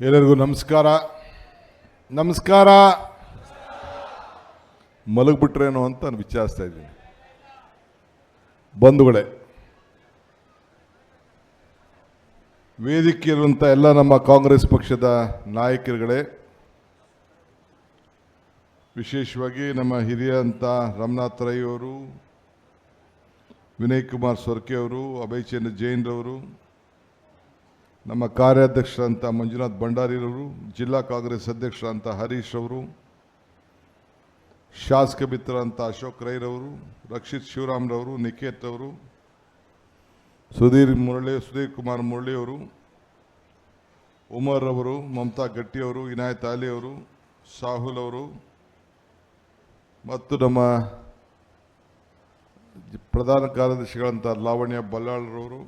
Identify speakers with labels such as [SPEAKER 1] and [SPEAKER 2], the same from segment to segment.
[SPEAKER 1] ಎಲ್ಲರಿಗೂ ನಮಸ್ಕಾರ. ನಮಸ್ಕಾರ. ಮಲಗಿಬಿಟ್ರೇನೋ ಅಂತ ನಾನು ವಿಚಾರಿಸ್ತಾ ಇದ್ದೀನಿ. ಬಂಧುಗಳೇ ವೇದಿಕೆ ಇರುವಂಥ ಎಲ್ಲ ನಮ್ಮ ಕಾಂಗ್ರೆಸ್ ಪಕ್ಷದ ನಾಯಕರುಗಳೇ, ವಿಶೇಷವಾಗಿ ನಮ್ಮ ಹಿರಿಯಂತ ರಮನಾಥ್ ರೈ ಅವರು, ವಿನಯ್ ಕುಮಾರ್ ಸೊರ್ಕೆ ಅವರು, ಅಭಯ್ ಚಂದ್ರ ಜೈನ್ರವರು ನಮ್ಮ ಕಾರ್ಯಾಧ್ಯಕ್ಷರಂತ ಮಂಜುನಾಥ್ ಭಂಡಾರಿರವರು, ಜಿಲ್ಲಾ ಕಾಂಗ್ರೆಸ್ ಅಧ್ಯಕ್ಷರಂತ ಹರೀಶ್ ಅವರು, ಶಾಸಕ ಮಿತ್ರರಂತ ಅಶೋಕ್ ರೈರವರು, ರಕ್ಷಿತ್ ಶಿವರಾಮ್ರವರು, ನಿಖೇತ್ ಅವರು, ಸುಧೀರ್ ಮುರಳಿ, ಸುಧೀರ್ ಕುಮಾರ್ ಮುರಳಿ ಅವರು, ಉಮರ್ ಅವರು, ಮಮತಾ ಗಟ್ಟಿ ಅವರು ಇನಾಯತ್ ಅಲಿ ಅವರು, ಸಾಹುಲ್ ಅವರು, ಮತ್ತು ನಮ್ಮ ಪ್ರಧಾನ ಕಾರ್ಯದರ್ಶಿಗಳಂತ ಲಾವಣ್ಯ ಬಲ್ಲಾಳ್ರವರು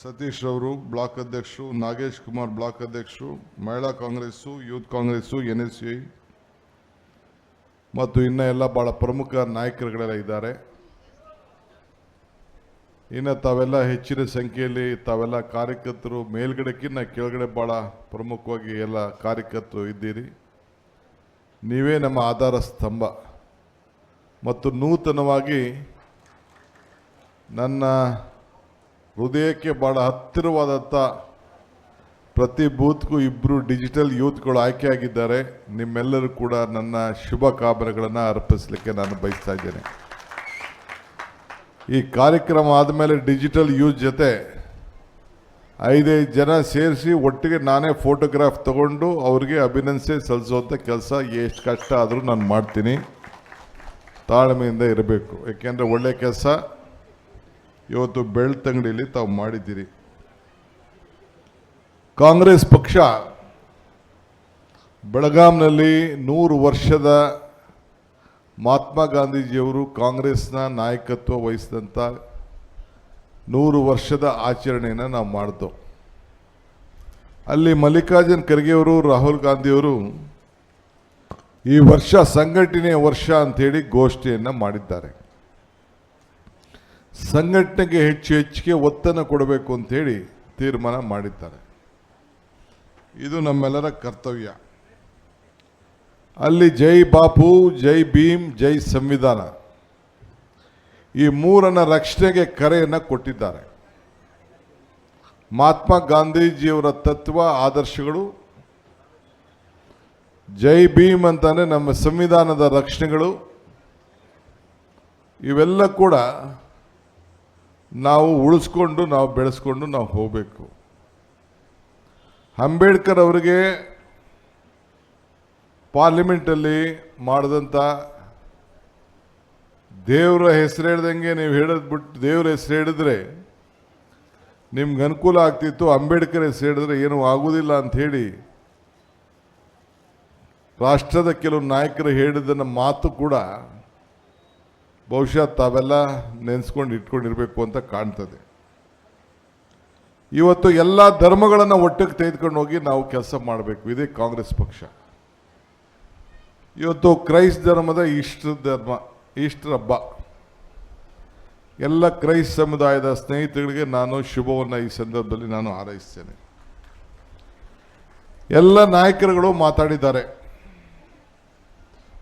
[SPEAKER 1] ಸತೀಶ್ ಅವರು ಬ್ಲಾಕ್ ಅಧ್ಯಕ್ಷರು, ನಾಗೇಶ್ ಕುಮಾರ್ ಬ್ಲಾಕ್ ಅಧ್ಯಕ್ಷರು, ಮಹಿಳಾ Congress, youth Congress, N S C ಮತ್ತು ಇನ್ನೂ ಎಲ್ಲ ಭಾಳ ಪ್ರಮುಖ ನಾಯಕರುಗಳೆಲ್ಲ ಇದ್ದಾರೆ. ಇನ್ನು ತಾವೆಲ್ಲ ಹೆಚ್ಚಿನ ಸಂಖ್ಯೆಯಲ್ಲಿ ತಾವೆಲ್ಲ ಕಾರ್ಯಕರ್ತರು ಮೇಲ್ಗಡೆಕ್ಕಿಂತ ಕೆಳಗಡೆ ಭಾಳ ಪ್ರಮುಖವಾಗಿ ಎಲ್ಲ ಕಾರ್ಯಕರ್ತರು ಇದ್ದೀರಿ. ನೀವೇ ನಮ್ಮ ಆಧಾರ ಸ್ತಂಭ. ಮತ್ತು ನೂತನವಾಗಿ ನನ್ನ ಹೃದಯಕ್ಕೆ ಬಹಳ ಹತ್ತಿರವಾದಂಥ ಪ್ರತಿ ಬೂತ್ಗೂ ಇಬ್ಬರು ಡಿಜಿಟಲ್ ಯೂತ್ಗಳು ಆಯ್ಕೆಯಾಗಿದ್ದಾರೆ. ನಿಮ್ಮೆಲ್ಲರೂ ಕೂಡ ನನ್ನ ಶುಭ ಕಾಮನೆಗಳನ್ನು ಅರ್ಪಿಸಲಿಕ್ಕೆ ನಾನು ಬಯಸ್ತಾ ಇದ್ದೇನೆ. ಈ ಕಾರ್ಯಕ್ರಮ ಆದಮೇಲೆ ಡಿಜಿಟಲ್ ಯೂತ್ ಜೊತೆ ಐದೈದು ಜನ ಸೇರಿಸಿ ಒಟ್ಟಿಗೆ ನಾನೇ ಫೋಟೋಗ್ರಾಫ್ ತಗೊಂಡು ಅವ್ರಿಗೆ ಅಭಿನಂದಿಸಿ ಸಲ್ಲಿಸುವಂಥ ಕೆಲಸ ಎಷ್ಟು ಕಷ್ಟ ಆದರೂ ನಾನು ಮಾಡ್ತೀನಿ. ತಾಳ್ಮೆಯಿಂದ ಇರಬೇಕು. ಏಕೆಂದರೆ ಒಳ್ಳೆಯ ಕೆಲಸ. ಇವತ್ತು ಬೆಳ್ತಂಗಡಿಯಲ್ಲಿ ತಾವು ಮಾಡಿದ್ದೀರಿ. ಕಾಂಗ್ರೆಸ್ ಪಕ್ಷ ಬೆಳಗಾಂನಲ್ಲಿ ನೂರು ವರ್ಷದ ಮಹಾತ್ಮ ಗಾಂಧೀಜಿಯವರು ಕಾಂಗ್ರೆಸ್ನ ನಾಯಕತ್ವ ವಹಿಸಿದಂಥ ನೂರು ವರ್ಷದ ಆಚರಣೆಯನ್ನು ನಾವು ಮಾಡಿದ್ದು. ಅಲ್ಲಿ ಮಲ್ಲಿಕಾರ್ಜುನ್ ಖರ್ಗೆಯವರು, ರಾಹುಲ್ ಗಾಂಧಿಯವರು ಈ ವರ್ಷ ಸಂಘಟನೆಯ ವರ್ಷ ಅಂಥೇಳಿ ಗೋಷ್ಠಿಯನ್ನು ಮಾಡಿದ್ದಾರೆ. ಸಂಘಟನೆಗೆ ಹೆಚ್ಚು ಹೆಚ್ಚಿಗೆ ಒತ್ತನ್ನು ಕೊಡಬೇಕು ಅಂತೇಳಿ ತೀರ್ಮಾನ ಮಾಡಿದ್ದಾರೆ. ಇದು ನಮ್ಮೆಲ್ಲರ ಕರ್ತವ್ಯ. ಅಲ್ಲಿ ಜೈ ಬಾಪು, ಜೈ ಭೀಮ್, ಜೈ ಸಂವಿಧಾನ. ಈ ಮೂರನ್ನ ರಕ್ಷಣೆಗೆ ಕರೆಯನ್ನು ಕೊಟ್ಟಿದ್ದಾರೆ. ಮಹಾತ್ಮ ಗಾಂಧೀಜಿಯವರ ತತ್ವ, ಆದರ್ಶಗಳು. ಜೈ ಭೀಮ್ ಅಂತಾನೆ ನಮ್ಮ ಸಂವಿಧಾನದ ರಕ್ಷಣೆಗಳು. ಇವೆಲ್ಲ ಕೂಡ ನಾವು ಉಳಿಸ್ಕೊಂಡು, ನಾವು ಬೆಳೆಸ್ಕೊಂಡು, ನಾವು ಹೋಗಬೇಕು. ಅಂಬೇಡ್ಕರ್ ಅವರಿಗೆ ಪಾರ್ಲಿಮೆಂಟಲ್ಲಿ ಮಾಡಿದಂಥ ದೇವರ ಹೆಸರು ಹೇಳ್ದಂಗೆ ನೀವು ಹೇಳೋದು ಬಿಟ್ಟು ದೇವರ ಹೆಸರು ಹೇಳಿದ್ರೆ ನಿಮ್ಗೆ ಅನುಕೂಲ ಆಗ್ತಿತ್ತು, ಅಂಬೇಡ್ಕರ್ ಹೆಸರು ಹೇಳಿದ್ರೆ ಏನೂ ಆಗೋದಿಲ್ಲ ಅಂತ ಹೇಳಿ ರಾಷ್ಟ್ರದ ಕೆಲವು ನಾಯಕರು ಹೇಳಿದ್ದನ್ನು ಮಾತು ಕೂಡ ಬಹುಶಃ ತಾವೆಲ್ಲ ನೆನೆಸ್ಕೊಂಡು ಇಟ್ಕೊಂಡಿರಬೇಕು ಅಂತ ಕಾಣ್ತದೆ. ಇವತ್ತು ಎಲ್ಲ ಧರ್ಮಗಳನ್ನು ಒಟ್ಟಿಗೆ ತೆಗೆದುಕೊಂಡು ಹೋಗಿ ನಾವು ಕೆಲಸ ಮಾಡಬೇಕು. ಇದೇ ಕಾಂಗ್ರೆಸ್ ಪಕ್ಷ. ಇವತ್ತು ಕ್ರೈಸ್ತ ಧರ್ಮದ ಈಸ್ಟರ್ ಧರ್ಮ ಈಸ್ಟರ್ ಹಬ್ಬ. ಎಲ್ಲ ಕ್ರೈಸ್ತ ಸಮುದಾಯದ ಸ್ನೇಹಿತರಿಗೆ ನಾನು ಶುಭವನ್ನು ಈ ಸಂದರ್ಭದಲ್ಲಿ ನಾನು ಹಾರೈಸ್ತೇನೆ. ಎಲ್ಲ ನಾಯಕರುಗಳು ಮಾತಾಡಿದ್ದಾರೆ.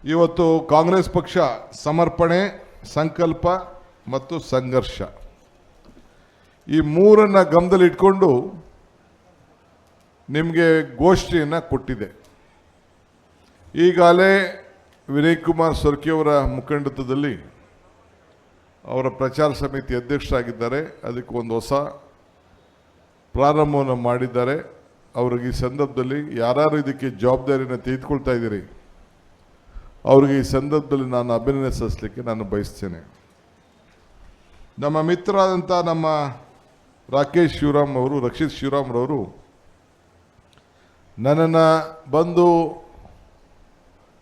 [SPEAKER 1] ಇವತ್ತು ಕಾಂಗ್ರೆಸ್ ಪಕ್ಷ ಸಮರ್ಪಣೆ ಸಂಕಲ್ಪ ಮತ್ತು ಸಂಘರ್ಷ. ಈ ಮೂರನ್ನ ಗಮದಲ್ಲಿ ಇಟ್ಕೊಂಡು ನಿಮಗೆ ಗೋಷ್ಠಿಯನ್ನು ಕೊಟ್ಟಿದೆ. ಈಗಾಗಲೇ ವಿನಯ್ ಕುಮಾರ್ ಸೊರ್ಕೆಯವರ ಮುಖಂಡತ್ವದಲ್ಲಿ ಅವರ ಪ್ರಚಾರ ಸಮಿತಿ ಅಧ್ಯಕ್ಷರಾಗಿದ್ದಾರೆ. ಅದಕ್ಕೆ ಒಂದು ಹೊಸ ಪ್ರಾರಂಭವನ್ನು ಮಾಡಿದ್ದಾರೆ. ಅವ್ರಿಗೆ ಈ ಸಂದರ್ಭದಲ್ಲಿ ಯಾರು ಇದಕ್ಕೆ ಜವಾಬ್ದಾರಿಯನ್ನು ತೆಗೆದುಕೊಳ್ತಾ ಇದ್ದೀರಿ? ಅವ್ರಿಗೆ ಈ ಸಂದರ್ಭದಲ್ಲಿ ನಾನು ಅಭಿನಂದಿಸಲಿಕ್ಕೆ ನಾನು ಬಯಸ್ತೇನೆ. ನಮ್ಮ ಮಿತ್ರರಾದಂಥ ನಮ್ಮ ರಾಕೇಶ್ ಶಿವರಾಮ್ ಅವರು, ರಕ್ಷಿತ್ ಶಿವರಾಮ್ರವರು ನನ್ನನ್ನು ಬಂದು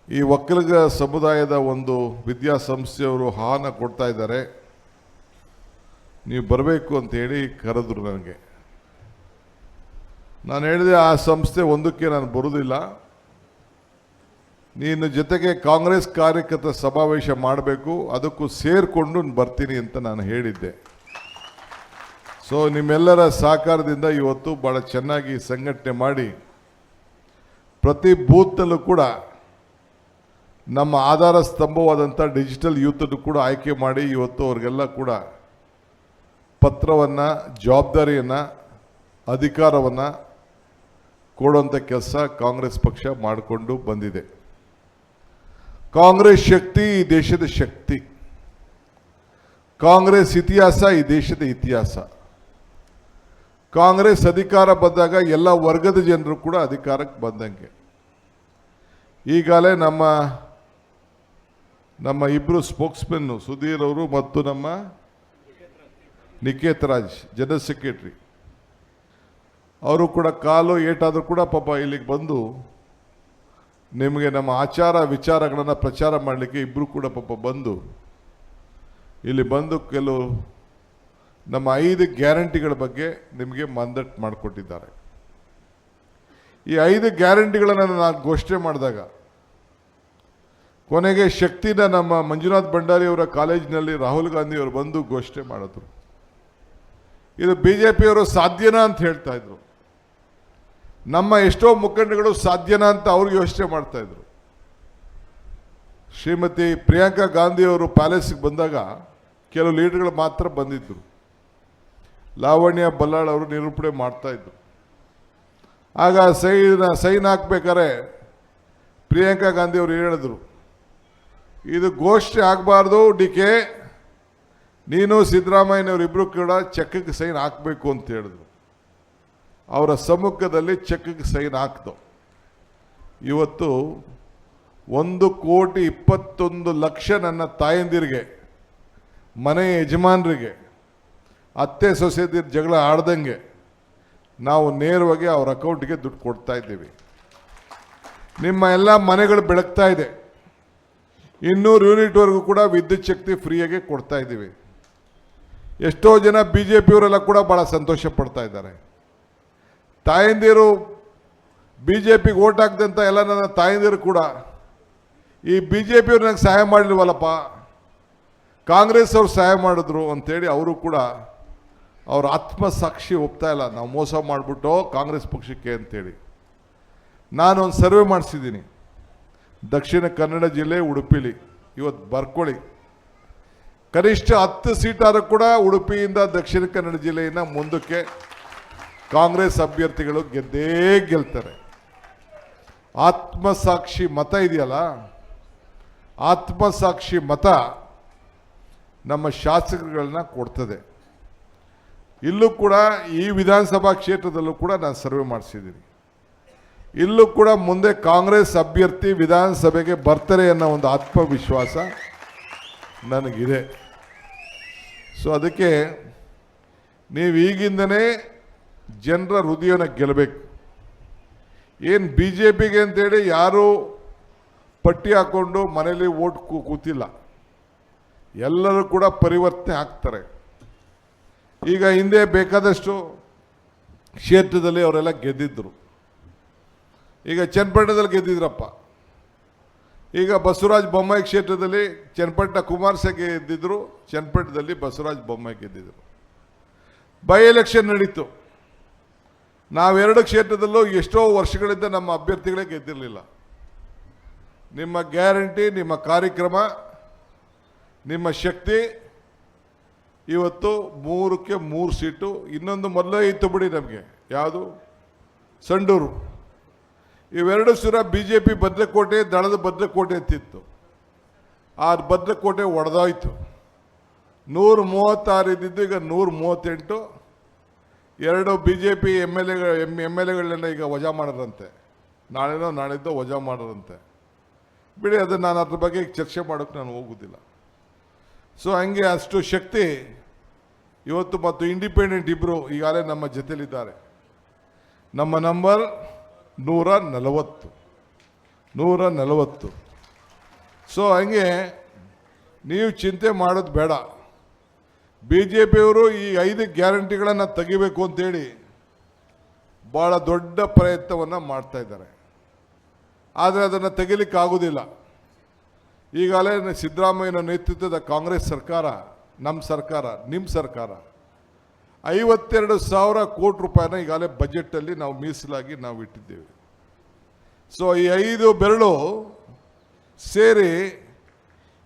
[SPEAKER 1] ಈ ಒಕ್ಕಲಿಗ ಸಮುದಾಯದ ಒಂದು ವಿದ್ಯಾಸಂಸ್ಥೆಯವರು ಆಹ್ವಾನ ಕೊಡ್ತಾ ಇದ್ದಾರೆ. ನೀವು ಬರಬೇಕು ಅಂತ ಹೇಳಿ ಕರೆದ್ರು ನನಗೆ. ನಾನು ಹೇಳಿದೆ, ಆ ಸಂಸ್ಥೆ ಒಂದಕ್ಕೆ ನಾನು ಬರುವುದಿಲ್ಲ. ನೀನು ಜೊತೆಗೆ ಕಾಂಗ್ರೆಸ್ ಕಾರ್ಯಕರ್ತ ಸಮಾವೇಶ ಮಾಡಬೇಕು, ಅದಕ್ಕೂ ಸೇರಿಕೊಂಡು ಬರ್ತೀನಿ ಅಂತ ನಾನು ಹೇಳಿದ್ದೆ. ಸೊ ನಿಮ್ಮೆಲ್ಲರ ಸಹಕಾರದಿಂದ ಇವತ್ತು ಭಾಳ ಚೆನ್ನಾಗಿ ಸಂಘಟನೆ ಮಾಡಿ, ಪ್ರತಿ ಬೂತ್ನಲ್ಲೂ ಕೂಡ ನಮ್ಮ ಆಧಾರ ಸ್ತಂಭವಾದಂಥ ಡಿಜಿಟಲ್ ಯೂತನ್ನು ಕೂಡ ಆಯ್ಕೆ ಮಾಡಿ ಇವತ್ತು ಅವ್ರಿಗೆಲ್ಲ ಕೂಡ ಪತ್ರವನ್ನು, ಜವಾಬ್ದಾರಿಯನ್ನು, ಅಧಿಕಾರವನ್ನು ಕೊಡುವಂಥ ಕೆಲಸ ಕಾಂಗ್ರೆಸ್ ಪಕ್ಷ ಮಾಡಿಕೊಂಡು ಬಂದಿದೆ. ಕಾಂಗ್ರೆಸ್ ಶಕ್ತಿ ಈ ದೇಶದ ಶಕ್ತಿ. ಕಾಂಗ್ರೆಸ್ ಇತಿಹಾಸ ಈ ದೇಶದ ಇತಿಹಾಸ. ಕಾಂಗ್ರೆಸ್ ಅಧಿಕಾರ ಬಂದಾಗ ಎಲ್ಲ ವರ್ಗದ ಜನರು ಕೂಡ ಅಧಿಕಾರಕ್ಕೆ ಬಂದಂಗೆ. ಈಗಾಗಲೇ ನಮ್ಮ ನಮ್ಮ ಇಬ್ಬರು ಸ್ಪೋಕ್ಸ್ಮೆನ್ನು ಸುಧೀರ್ ಅವರು ಮತ್ತು ನಮ್ಮ ನಿಕೇತ್ ರಾಜ್, ಜನರಲ್ ಸೆಕ್ರೆಟ್ರಿ. ಅವರು ಕೂಡ ಕಾಲು ಏಟಾದರೂ ಕೂಡ ಪಾಪ ಇಲ್ಲಿಗೆ ಬಂದು ನಿಮಗೆ ನಮ್ಮ ಆಚಾರ ವಿಚಾರಗಳನ್ನು ಪ್ರಚಾರ ಮಾಡಲಿಕ್ಕೆ ಇಬ್ಬರು ಕೂಡ ಪಾಪ ಬಂದು, ಇಲ್ಲಿ ಬಂದು ಕೆಲವು ನಮ್ಮ ಐದು ಗ್ಯಾರಂಟಿಗಳ ಬಗ್ಗೆ ನಿಮಗೆ ಮಂದಟ್ ಮಾಡಿಕೊಟ್ಟಿದ್ದಾರೆ. ಈ ಐದು ಗ್ಯಾರಂಟಿಗಳನ್ನು ನಾನು ಘೋಷಣೆ ಮಾಡಿದಾಗ, ಕೊನೆಗೆ ಶಕ್ತಿನ ನಮ್ಮ ಮಂಜುನಾಥ್ ಭಂಡಾರಿ ಅವರ ಕಾಲೇಜಿನಲ್ಲಿ ರಾಹುಲ್ ಗಾಂಧಿ ಅವರು ಬಂದು ಘೋಷಣೆ ಮಾಡಿದ್ರು. ಇದು ಬಿ ಜೆ ಪಿಯವರು ಸಾಧ್ಯನಾ ಅಂತ ಹೇಳ್ತಾ ಇದ್ರು. ನಮ್ಮ ಎಷ್ಟೋ ಮುಖಂಡಗಳು ಸಾಧ್ಯನಾ ಅಂತ ಅವ್ರಿಗೆ ಯೋಚನೆ ಮಾಡ್ತಾ ಇದ್ರು. ಶ್ರೀಮತಿ ಪ್ರಿಯಾಂಕಾ ಗಾಂಧಿ ಅವರು ಪ್ಯಾಲೇಸ್ಗೆ ಬಂದಾಗ ಕೆಲವು ಲೀಡರ್ಗಳು ಮಾತ್ರ ಬಂದಿದ್ದರು ಲಾವಣ್ಯ ಬಲ್ಲಾಳ್ ಅವರು ನಿರೂಪಣೆ ಮಾಡ್ತಾ ಇದ್ರು. ಆಗ ಸೈನ್ ಸೈನ್ ಹಾಕ್ಬೇಕಾರೆ ಪ್ರಿಯಾಂಕಾ ಗಾಂಧಿ ಅವರು ಹೇಳಿದ್ರು, ಇದು ಘೋಷಣೆ ಆಗಬಾರ್ದು, ಡಿ ಕೆ. ನೀನು ಸಿದ್ದರಾಮಯ್ಯನವರಿಬ್ಬರು ಕೂಡ ಚೆಕ್ಕಿಗೆ ಸೈನ್ ಹಾಕಬೇಕು ಅಂತ ಹೇಳಿದ್ರು. ಅವರ ಸಮ್ಮುಖದಲ್ಲಿ ಚೆಕ್ಗೆ ಸೈನ್ ಹಾಕ್ತು. ಇವತ್ತು ಒಂದು ಕೋಟಿ ಇಪ್ಪತ್ತೊಂದು ಲಕ್ಷ ನನ್ನ ತಾಯಂದಿರಿಗೆ, ಮನೆ ಯಜಮಾನರಿಗೆ, ಅತ್ತೆ ಸೊಸೆದಿರ ಜಗಳ ಆಡ್ದಂಗೆ ನಾವು ನೇರವಾಗಿ ಅವ್ರ ಅಕೌಂಟ್ಗೆ ದುಡ್ಡು ಕೊಡ್ತಾ ಇದ್ದೀವಿ. ನಿಮ್ಮ ಎಲ್ಲ ಮನೆಗಳು ಬೆಳಗ್ತಾ ಇದೆ. ಇನ್ನೂರು ಯೂನಿಟ್ವರೆಗೂ ಕೂಡ ವಿದ್ಯುತ್ ಶಕ್ತಿ ಫ್ರೀಯಾಗಿ ಕೊಡ್ತಾ ಇದ್ದೀವಿ. ಎಷ್ಟೋ ಜನ ಬಿ ಜೆ ಪಿಯವರೆಲ್ಲ ಕೂಡ ಭಾಳ ಸಂತೋಷ ಪಡ್ತಾ ಇದ್ದಾರೆ. ತಾಯಂದಿರು ಬಿ ಜೆ ಪಿಗೆ ಓಟ್ ಹಾಕ್ದಂಥ ಎಲ್ಲ ನನ್ನ ತಾಯಂದಿರು ಕೂಡ, ಈ ಬಿ ಜೆ ಪಿಯವ್ರು ನನಗೆ ಸಹಾಯ ಮಾಡಲಿಲ್ವಲ್ಲಪ್ಪ ಕಾಂಗ್ರೆಸ್ ಅವ್ರು ಸಹಾಯ ಮಾಡಿದ್ರು ಅಂಥೇಳಿ ಅವರು ಕೂಡ ಅವ್ರ ಆತ್ಮಸಾಕ್ಷಿ ಒಪ್ತಾ ಇಲ್ಲ. ನಾವು ಮೋಸ ಮಾಡಿಬಿಟ್ಟು ಕಾಂಗ್ರೆಸ್ ಪಕ್ಷಕ್ಕೆ ಅಂತೇಳಿ. ನಾನು ಒಂದು ಸರ್ವೆ ಮಾಡಿಸಿದ್ದೀನಿ. ದಕ್ಷಿಣ ಕನ್ನಡ ಜಿಲ್ಲೆ, ಉಡುಪಿಲಿ ಇವತ್ತು ಬರ್ಕೊಳ್ಳಿ ಕನಿಷ್ಠ ಹತ್ತು ಸೀಟಾದರೂ ಕೂಡ ಉಡುಪಿಯಿಂದ ದಕ್ಷಿಣ ಕನ್ನಡ ಜಿಲ್ಲೆಯಿಂದ ಮುಂದಕ್ಕೆ ಕಾಂಗ್ರೆಸ್ ಅಭ್ಯರ್ಥಿಗಳು ಗೆದ್ದೇ ಗೆಲ್ತಾರೆ. ಆತ್ಮಸಾಕ್ಷಿ ಮತ ಇದೆಯಲ್ಲ, ಆತ್ಮಸಾಕ್ಷಿ ಮತ ನಮ್ಮ ಶಾಸಕರುಗಳನ್ನ ಕೊಡ್ತದೆ. ಇಲ್ಲೂ ಕೂಡ ಈ ವಿಧಾನಸಭಾ ಕ್ಷೇತ್ರದಲ್ಲೂ ಕೂಡ ನಾನು ಸರ್ವೆ ಮಾಡಿಸಿದ್ದೀನಿ. ಇಲ್ಲೂ ಕೂಡ ಮುಂದೆ ಕಾಂಗ್ರೆಸ್ ಅಭ್ಯರ್ಥಿ ವಿಧಾನಸಭೆಗೆ ಬರ್ತಾರೆ ಅನ್ನೋ ಒಂದು ಆತ್ಮವಿಶ್ವಾಸ ನನಗಿದೆ. ಸೊ ಅದಕ್ಕೆ ನೀವು ಈಗಿಂದನೇ ಜನರ ಹೃದಯನ ಗೆಲ್ಲಬೇಕು. ಏನು ಬಿ ಜೆ ಪಿಗೆ ಅಂತೇಳಿ ಯಾರೂ ಪಟ್ಟಿ ಹಾಕ್ಕೊಂಡು ಮನೇಲಿ ಓಟ್ ಕೂತಿಲ್ಲ. ಎಲ್ಲರೂ ಕೂಡ ಪರಿವರ್ತನೆ ಆಗ್ತಾರೆ. ಈಗ ಹಿಂದೆ ಬೇಕಾದಷ್ಟು ಕ್ಷೇತ್ರದಲ್ಲಿ ಅವರೆಲ್ಲ ಗೆದ್ದಿದ್ದರು ಈಗ ಚನ್ನಪಟ್ಟಣದಲ್ಲಿ ಗೆದ್ದಿದ್ರಪ್ಪ. ಈಗ ಬಸವರಾಜ ಬೊಮ್ಮಾಯಿ ಕ್ಷೇತ್ರದಲ್ಲಿ ಚನ್ನಪಟ್ಟಣ ಕುಮಾರಸ್ವಾಮಿ ಗೆದ್ದಿದ್ರು, ಚನ್ನಪಟ್ಟಣದಲ್ಲಿ ಬಸವರಾಜ ಬೊಮ್ಮಾಯಿ ಗೆದ್ದಿದ್ರು. ಬೈ ಎಲೆಕ್ಷನ್ ನಡೀತು. ನಾವೆರಡು ಕ್ಷೇತ್ರದಲ್ಲೂ ಎಷ್ಟೋ ವರ್ಷಗಳಿಂದ ನಮ್ಮ ಅಭ್ಯರ್ಥಿಗಳೇ ಗೆದ್ದಿರಲಿಲ್ಲ. ನಿಮ್ಮ ಗ್ಯಾರಂಟಿ, ನಿಮ್ಮ ಕಾರ್ಯಕ್ರಮ, ನಿಮ್ಮ ಶಕ್ತಿ, ಇವತ್ತು ಮೂರಕ್ಕೆ ಮೂರು ಸೀಟು, ಇನ್ನೊಂದು ಮೊದಲೇ ಇತ್ತು ಬಿಡಿ ನಮಗೆ. ಯಾವುದು? ಸಂಡೂರು. ಇವೆರಡು ಸುರ ಬಿ ಜೆ ಪಿ ಭದ್ರಕೋಟೆ, ದಳದ ಭದ್ರಕೋಟೆ ಅಂತಿತ್ತು. ಆ ಭದ್ರಕೋಟೆ ಒಡೆದೋಯ್ತು. ನೂರ ಮೂವತ್ತಾರು ಇದ್ದಿದ್ದು ಈಗ ನೂರ ಮೂವತ್ತೆಂಟು. ಎರಡು B J P M L ಎಗಳು ಎಂ ಎಂ ಎಲ್ ಎಗಳನ್ನೆಲ್ಲ ಈಗ ವಜಾ ಮಾಡೋರಂತೆ ನಾಳೆನೋ ನಾಳಿದ್ದೋ ವಜಾ ಮಾಡೋರಂತೆ ಬಿಡಿ ಅದನ್ನು ನಾನು ಅದ್ರ ಬಗ್ಗೆ ಚರ್ಚೆ ಮಾಡೋಕ್ಕೆ ನಾನು ಹೋಗೋದಿಲ್ಲ. ಸೊ ಹಂಗೆ ಅಷ್ಟು ಶಕ್ತಿ ಇವತ್ತು ಮತ್ತು ಇಂಡಿಪೆಂಡೆಂಟ್ ಇಬ್ಬರು ಈಗಾಗಲೇ ನಮ್ಮ ಜೊತೆಲಿದ್ದಾರೆ. ನಮ್ಮ ನಂಬರ್ ನೂರ ನಲವತ್ತು. ನೂರ ನಲವತ್ತು. ಸೊ ಹಂಗೆ ನೀವು ಚಿಂತೆ ಮಾಡೋದು ಬೇಡ. ಬಿ ಜೆ ಪಿಯವರು ಈ ಐದು ಗ್ಯಾರಂಟಿಗಳನ್ನು ತೆಗಿಬೇಕು ಅಂತೇಳಿ ಭಾಳ ದೊಡ್ಡ ಪ್ರಯತ್ನವನ್ನು ಮಾಡ್ತಾ ಇದ್ದಾರೆ. ಆದರೆ ಅದನ್ನು ತೆಗಿಲಿಕ್ಕಾಗೋದಿಲ್ಲ. ಈಗಾಗಲೇ ಸಿದ್ದರಾಮಯ್ಯನ ನೇತೃತ್ವದ ಕಾಂಗ್ರೆಸ್ ಸರ್ಕಾರ ನಮ್ಮ ಸರ್ಕಾರ ನಿಮ್ಮ ಸರ್ಕಾರ ಐವತ್ತೆರಡು ಸಾವಿರ ಕೋಟಿ ರೂಪಾಯಿನ ಈಗಾಗಲೇ ಬಜೆಟಲ್ಲಿ ನಾವು ಮೀಸಲಾಗಿ ನಾವು ಇಟ್ಟಿದ್ದೇವೆ. ಸೊ ಈ ಐದು ಬೆರಳು ಸೇರಿ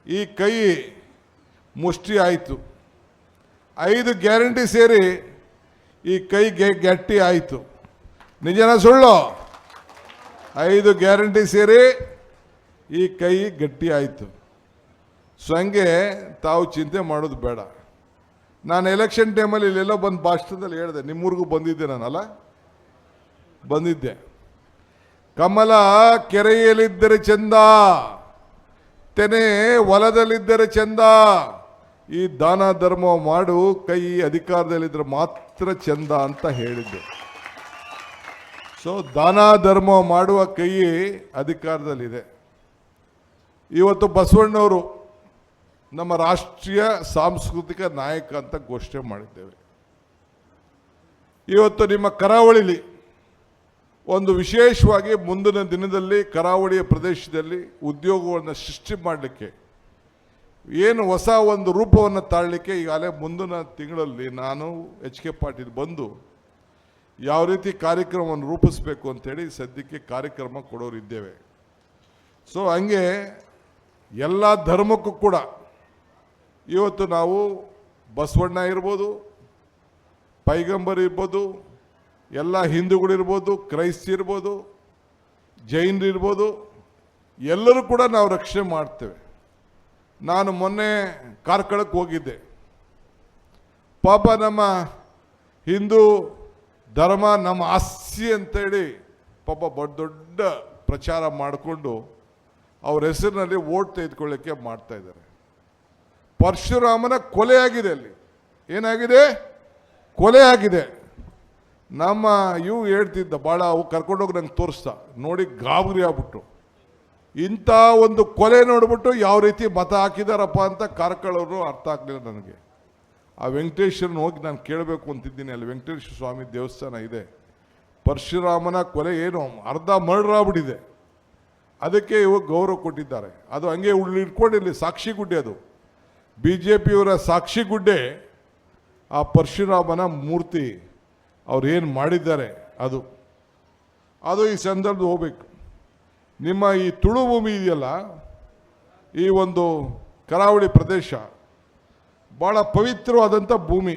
[SPEAKER 1] ಈ ಕೈ ಮುಷ್ಟಿ ಆಯಿತು. ಐದು ಗ್ಯಾರಂಟಿ ಸೇರಿ ಈ ಕೈ ಗಟ್ಟಿ ಆಯಿತು. ನಿಜನ ಸುಳ್ಳು? ಐದು ಗ್ಯಾರಂಟಿ ಸೇರಿ ಈ ಕೈ ಗಟ್ಟಿ ಆಯಿತು. ಸೊ ಹಂಗೆ ತಾವು ಚಿಂತೆ ಮಾಡೋದು ಬೇಡ. ನಾನು ಎಲೆಕ್ಷನ್ ಟೈಮಲ್ಲಿ ಇಲ್ಲೆಲ್ಲೋ ಬಂದು ಭಾಷಣದಲ್ಲಿ ಹೇಳಿದೆ, ನಿಮ್ಮೂರಿಗೂ ಬಂದಿದ್ದೆ ನಾನಲ್ಲ? ಬಂದಿದ್ದೆ. ಕಮಲ ಕೆರೆಯಲ್ಲಿದ್ದರೆ ಚಂದ, ತೆನೆ ಹೊಲದಲ್ಲಿದ್ದರೆ ಚಂದ. ಈ ದಾನ ಧರ್ಮ ಮಾಡು, ಕೈ ಅಧಿಕಾರದಲ್ಲಿದ್ದರೆ ಮಾತ್ರ ಚಂದ ಅಂತ ಹೇಳಿದ್ದೆ. ಸೊ ದಾನ ಧರ್ಮ ಮಾಡುವ ಕೈ ಅಧಿಕಾರದಲ್ಲಿದೆ. ಇವತ್ತು ಬಸವಣ್ಣವರು ನಮ್ಮ ರಾಷ್ಟ್ರೀಯ ಸಾಂಸ್ಕೃತಿಕ ನಾಯಕ ಅಂತ ಘೋಷಣೆ ಮಾಡಿದ್ದೇವೆ. ಇವತ್ತು ನಿಮ್ಮ ಕರಾವಳಿಲಿ ಒಂದು ವಿಶೇಷವಾಗಿ ಮುಂದಿನ ದಿನದಲ್ಲಿ ಕರಾವಳಿಯ ಪ್ರದೇಶದಲ್ಲಿ ಉದ್ಯೋಗವನ್ನು ಸೃಷ್ಟಿ ಮಾಡಲಿಕ್ಕೆ ಏನು ಹೊಸ ಒಂದು ರೂಪವನ್ನು ತಾಳಲಿಕ್ಕೆ ಈಗಾಗಲೇ ಮುಂದಿನ ತಿಂಗಳಲ್ಲಿ ನಾನು ಎಚ್ ಕೆ ಪಾಟೀಲ್ ಬಂದು ಯಾವ ರೀತಿ ಕಾರ್ಯಕ್ರಮವನ್ನು ರೂಪಿಸಬೇಕು ಅಂಥೇಳಿ ಸದ್ಯಕ್ಕೆ ಕಾರ್ಯಕ್ರಮ ಕೊಡೋರಿದ್ದೇವೆ ಸೊ ಹಂಗೆ ಎಲ್ಲ ಧರ್ಮಕ್ಕೂ ಕೂಡ ಇವತ್ತು ನಾವು ಬಸವಣ್ಣ ಇರ್ಬೋದು, ಪೈಗಂಬರ್ ಇರ್ಬೋದು, ಎಲ್ಲ ಹಿಂದೂಗಳಿರ್ಬೋದು ಕ್ರೈಸ್ತ ಇರ್ಬೋದು ಜೈನರಿರ್ಬೋದು ಎಲ್ಲರೂ ಕೂಡ ನಾವು ರಕ್ಷಣೆ ಮಾಡ್ತೇವೆ. ನಾನು ಮೊನ್ನೆ ಕಾರ್ಕಳಕ್ಕೆ ಹೋಗಿದ್ದೆ. ಪಾಪ ನಮ್ಮ ಹಿಂದೂ ಧರ್ಮ ನಮ್ಮ ಆಸ್ತಿ ಅಂತೇಳಿ ಪಾಪ ಬಡ ದೊಡ್ಡ ಪ್ರಚಾರ ಮಾಡಿಕೊಂಡು ಅವ್ರ ಹೆಸರಿನಲ್ಲಿ ಓಟ್ ತೆಗೆದುಕೊಳ್ಳೋಕ್ಕೆ ಮಾಡ್ತಾ ಇದ್ದಾರೆ. ಪರಶುರಾಮನ ಕೊಲೆ ಆಗಿದೆ ಅಲ್ಲಿ. ಏನಾಗಿದೆ? ಕೊಲೆ ಆಗಿದೆ. ನಮ್ಮ ಇವು ಹೇಳ್ತಿದ್ದ ಭಾಳ ಅವು ಕರ್ಕೊಂಡೋಗಿ ನಂಗೆ ತೋರಿಸ್ತಾ. ನೋಡಿ ಗಾಬರಿ ಆಗ್ಬಿಟ್ಟು. ಇಂಥ ಒಂದು ಕೊಲೆ ನೋಡ್ಬಿಟ್ಟು ಯಾವ ರೀತಿ ಮತ ಹಾಕಿದಾರಪ್ಪ ಅಂತ ಕಾರ್ಕಳವರು ಅರ್ಥ ಆಗಲಿಲ್ಲ ನನಗೆ. ಆ ವೆಂಕಟೇಶ್ವರನ ಹೋಗಿ ನಾನು ಕೇಳಬೇಕು ಅಂತಿದ್ದೀನಿ ಅಲ್ಲಿ ವೆಂಕಟೇಶ್ವರ ಸ್ವಾಮಿ ದೇವಸ್ಥಾನ ಇದೆ. ಪರಶುರಾಮನ ಕೊಲೆ ಏನು ಅರ್ಧ ಮರ್ಡರ್ ಆಗ್ಬಿಟ್ಟಿದೆ. ಅದಕ್ಕೆ ಇವಾಗ ಗೌರವ ಕೊಟ್ಟಿದ್ದಾರೆ. ಅದು ಹಂಗೆ ಉಳ್ಳಿ ಇಟ್ಕೊಂಡಿರಲಿ ಸಾಕ್ಷಿ ಗುಡ್ಡೆ ಅದು. ಬಿ ಜೆ ಪಿಯವರ ಸಾಕ್ಷಿ ಗುಡ್ಡೆ ಆ ಪರಶುರಾಮನ ಮೂರ್ತಿ. ಅವ್ರು ಏನು ಮಾಡಿದ್ದಾರೆ ಅದು. ಅದು ಈ ಸಂದರ್ಭ ಹೋಗ್ಬೇಕು. ನಿಮ್ಮ ಈ ತುಳು ಭೂಮಿ ಇದೆಯಲ್ಲ, ಈ ಒಂದು ಕರಾವಳಿ ಪ್ರದೇಶ ಭಾಳ ಪವಿತ್ರವಾದಂಥ ಭೂಮಿ.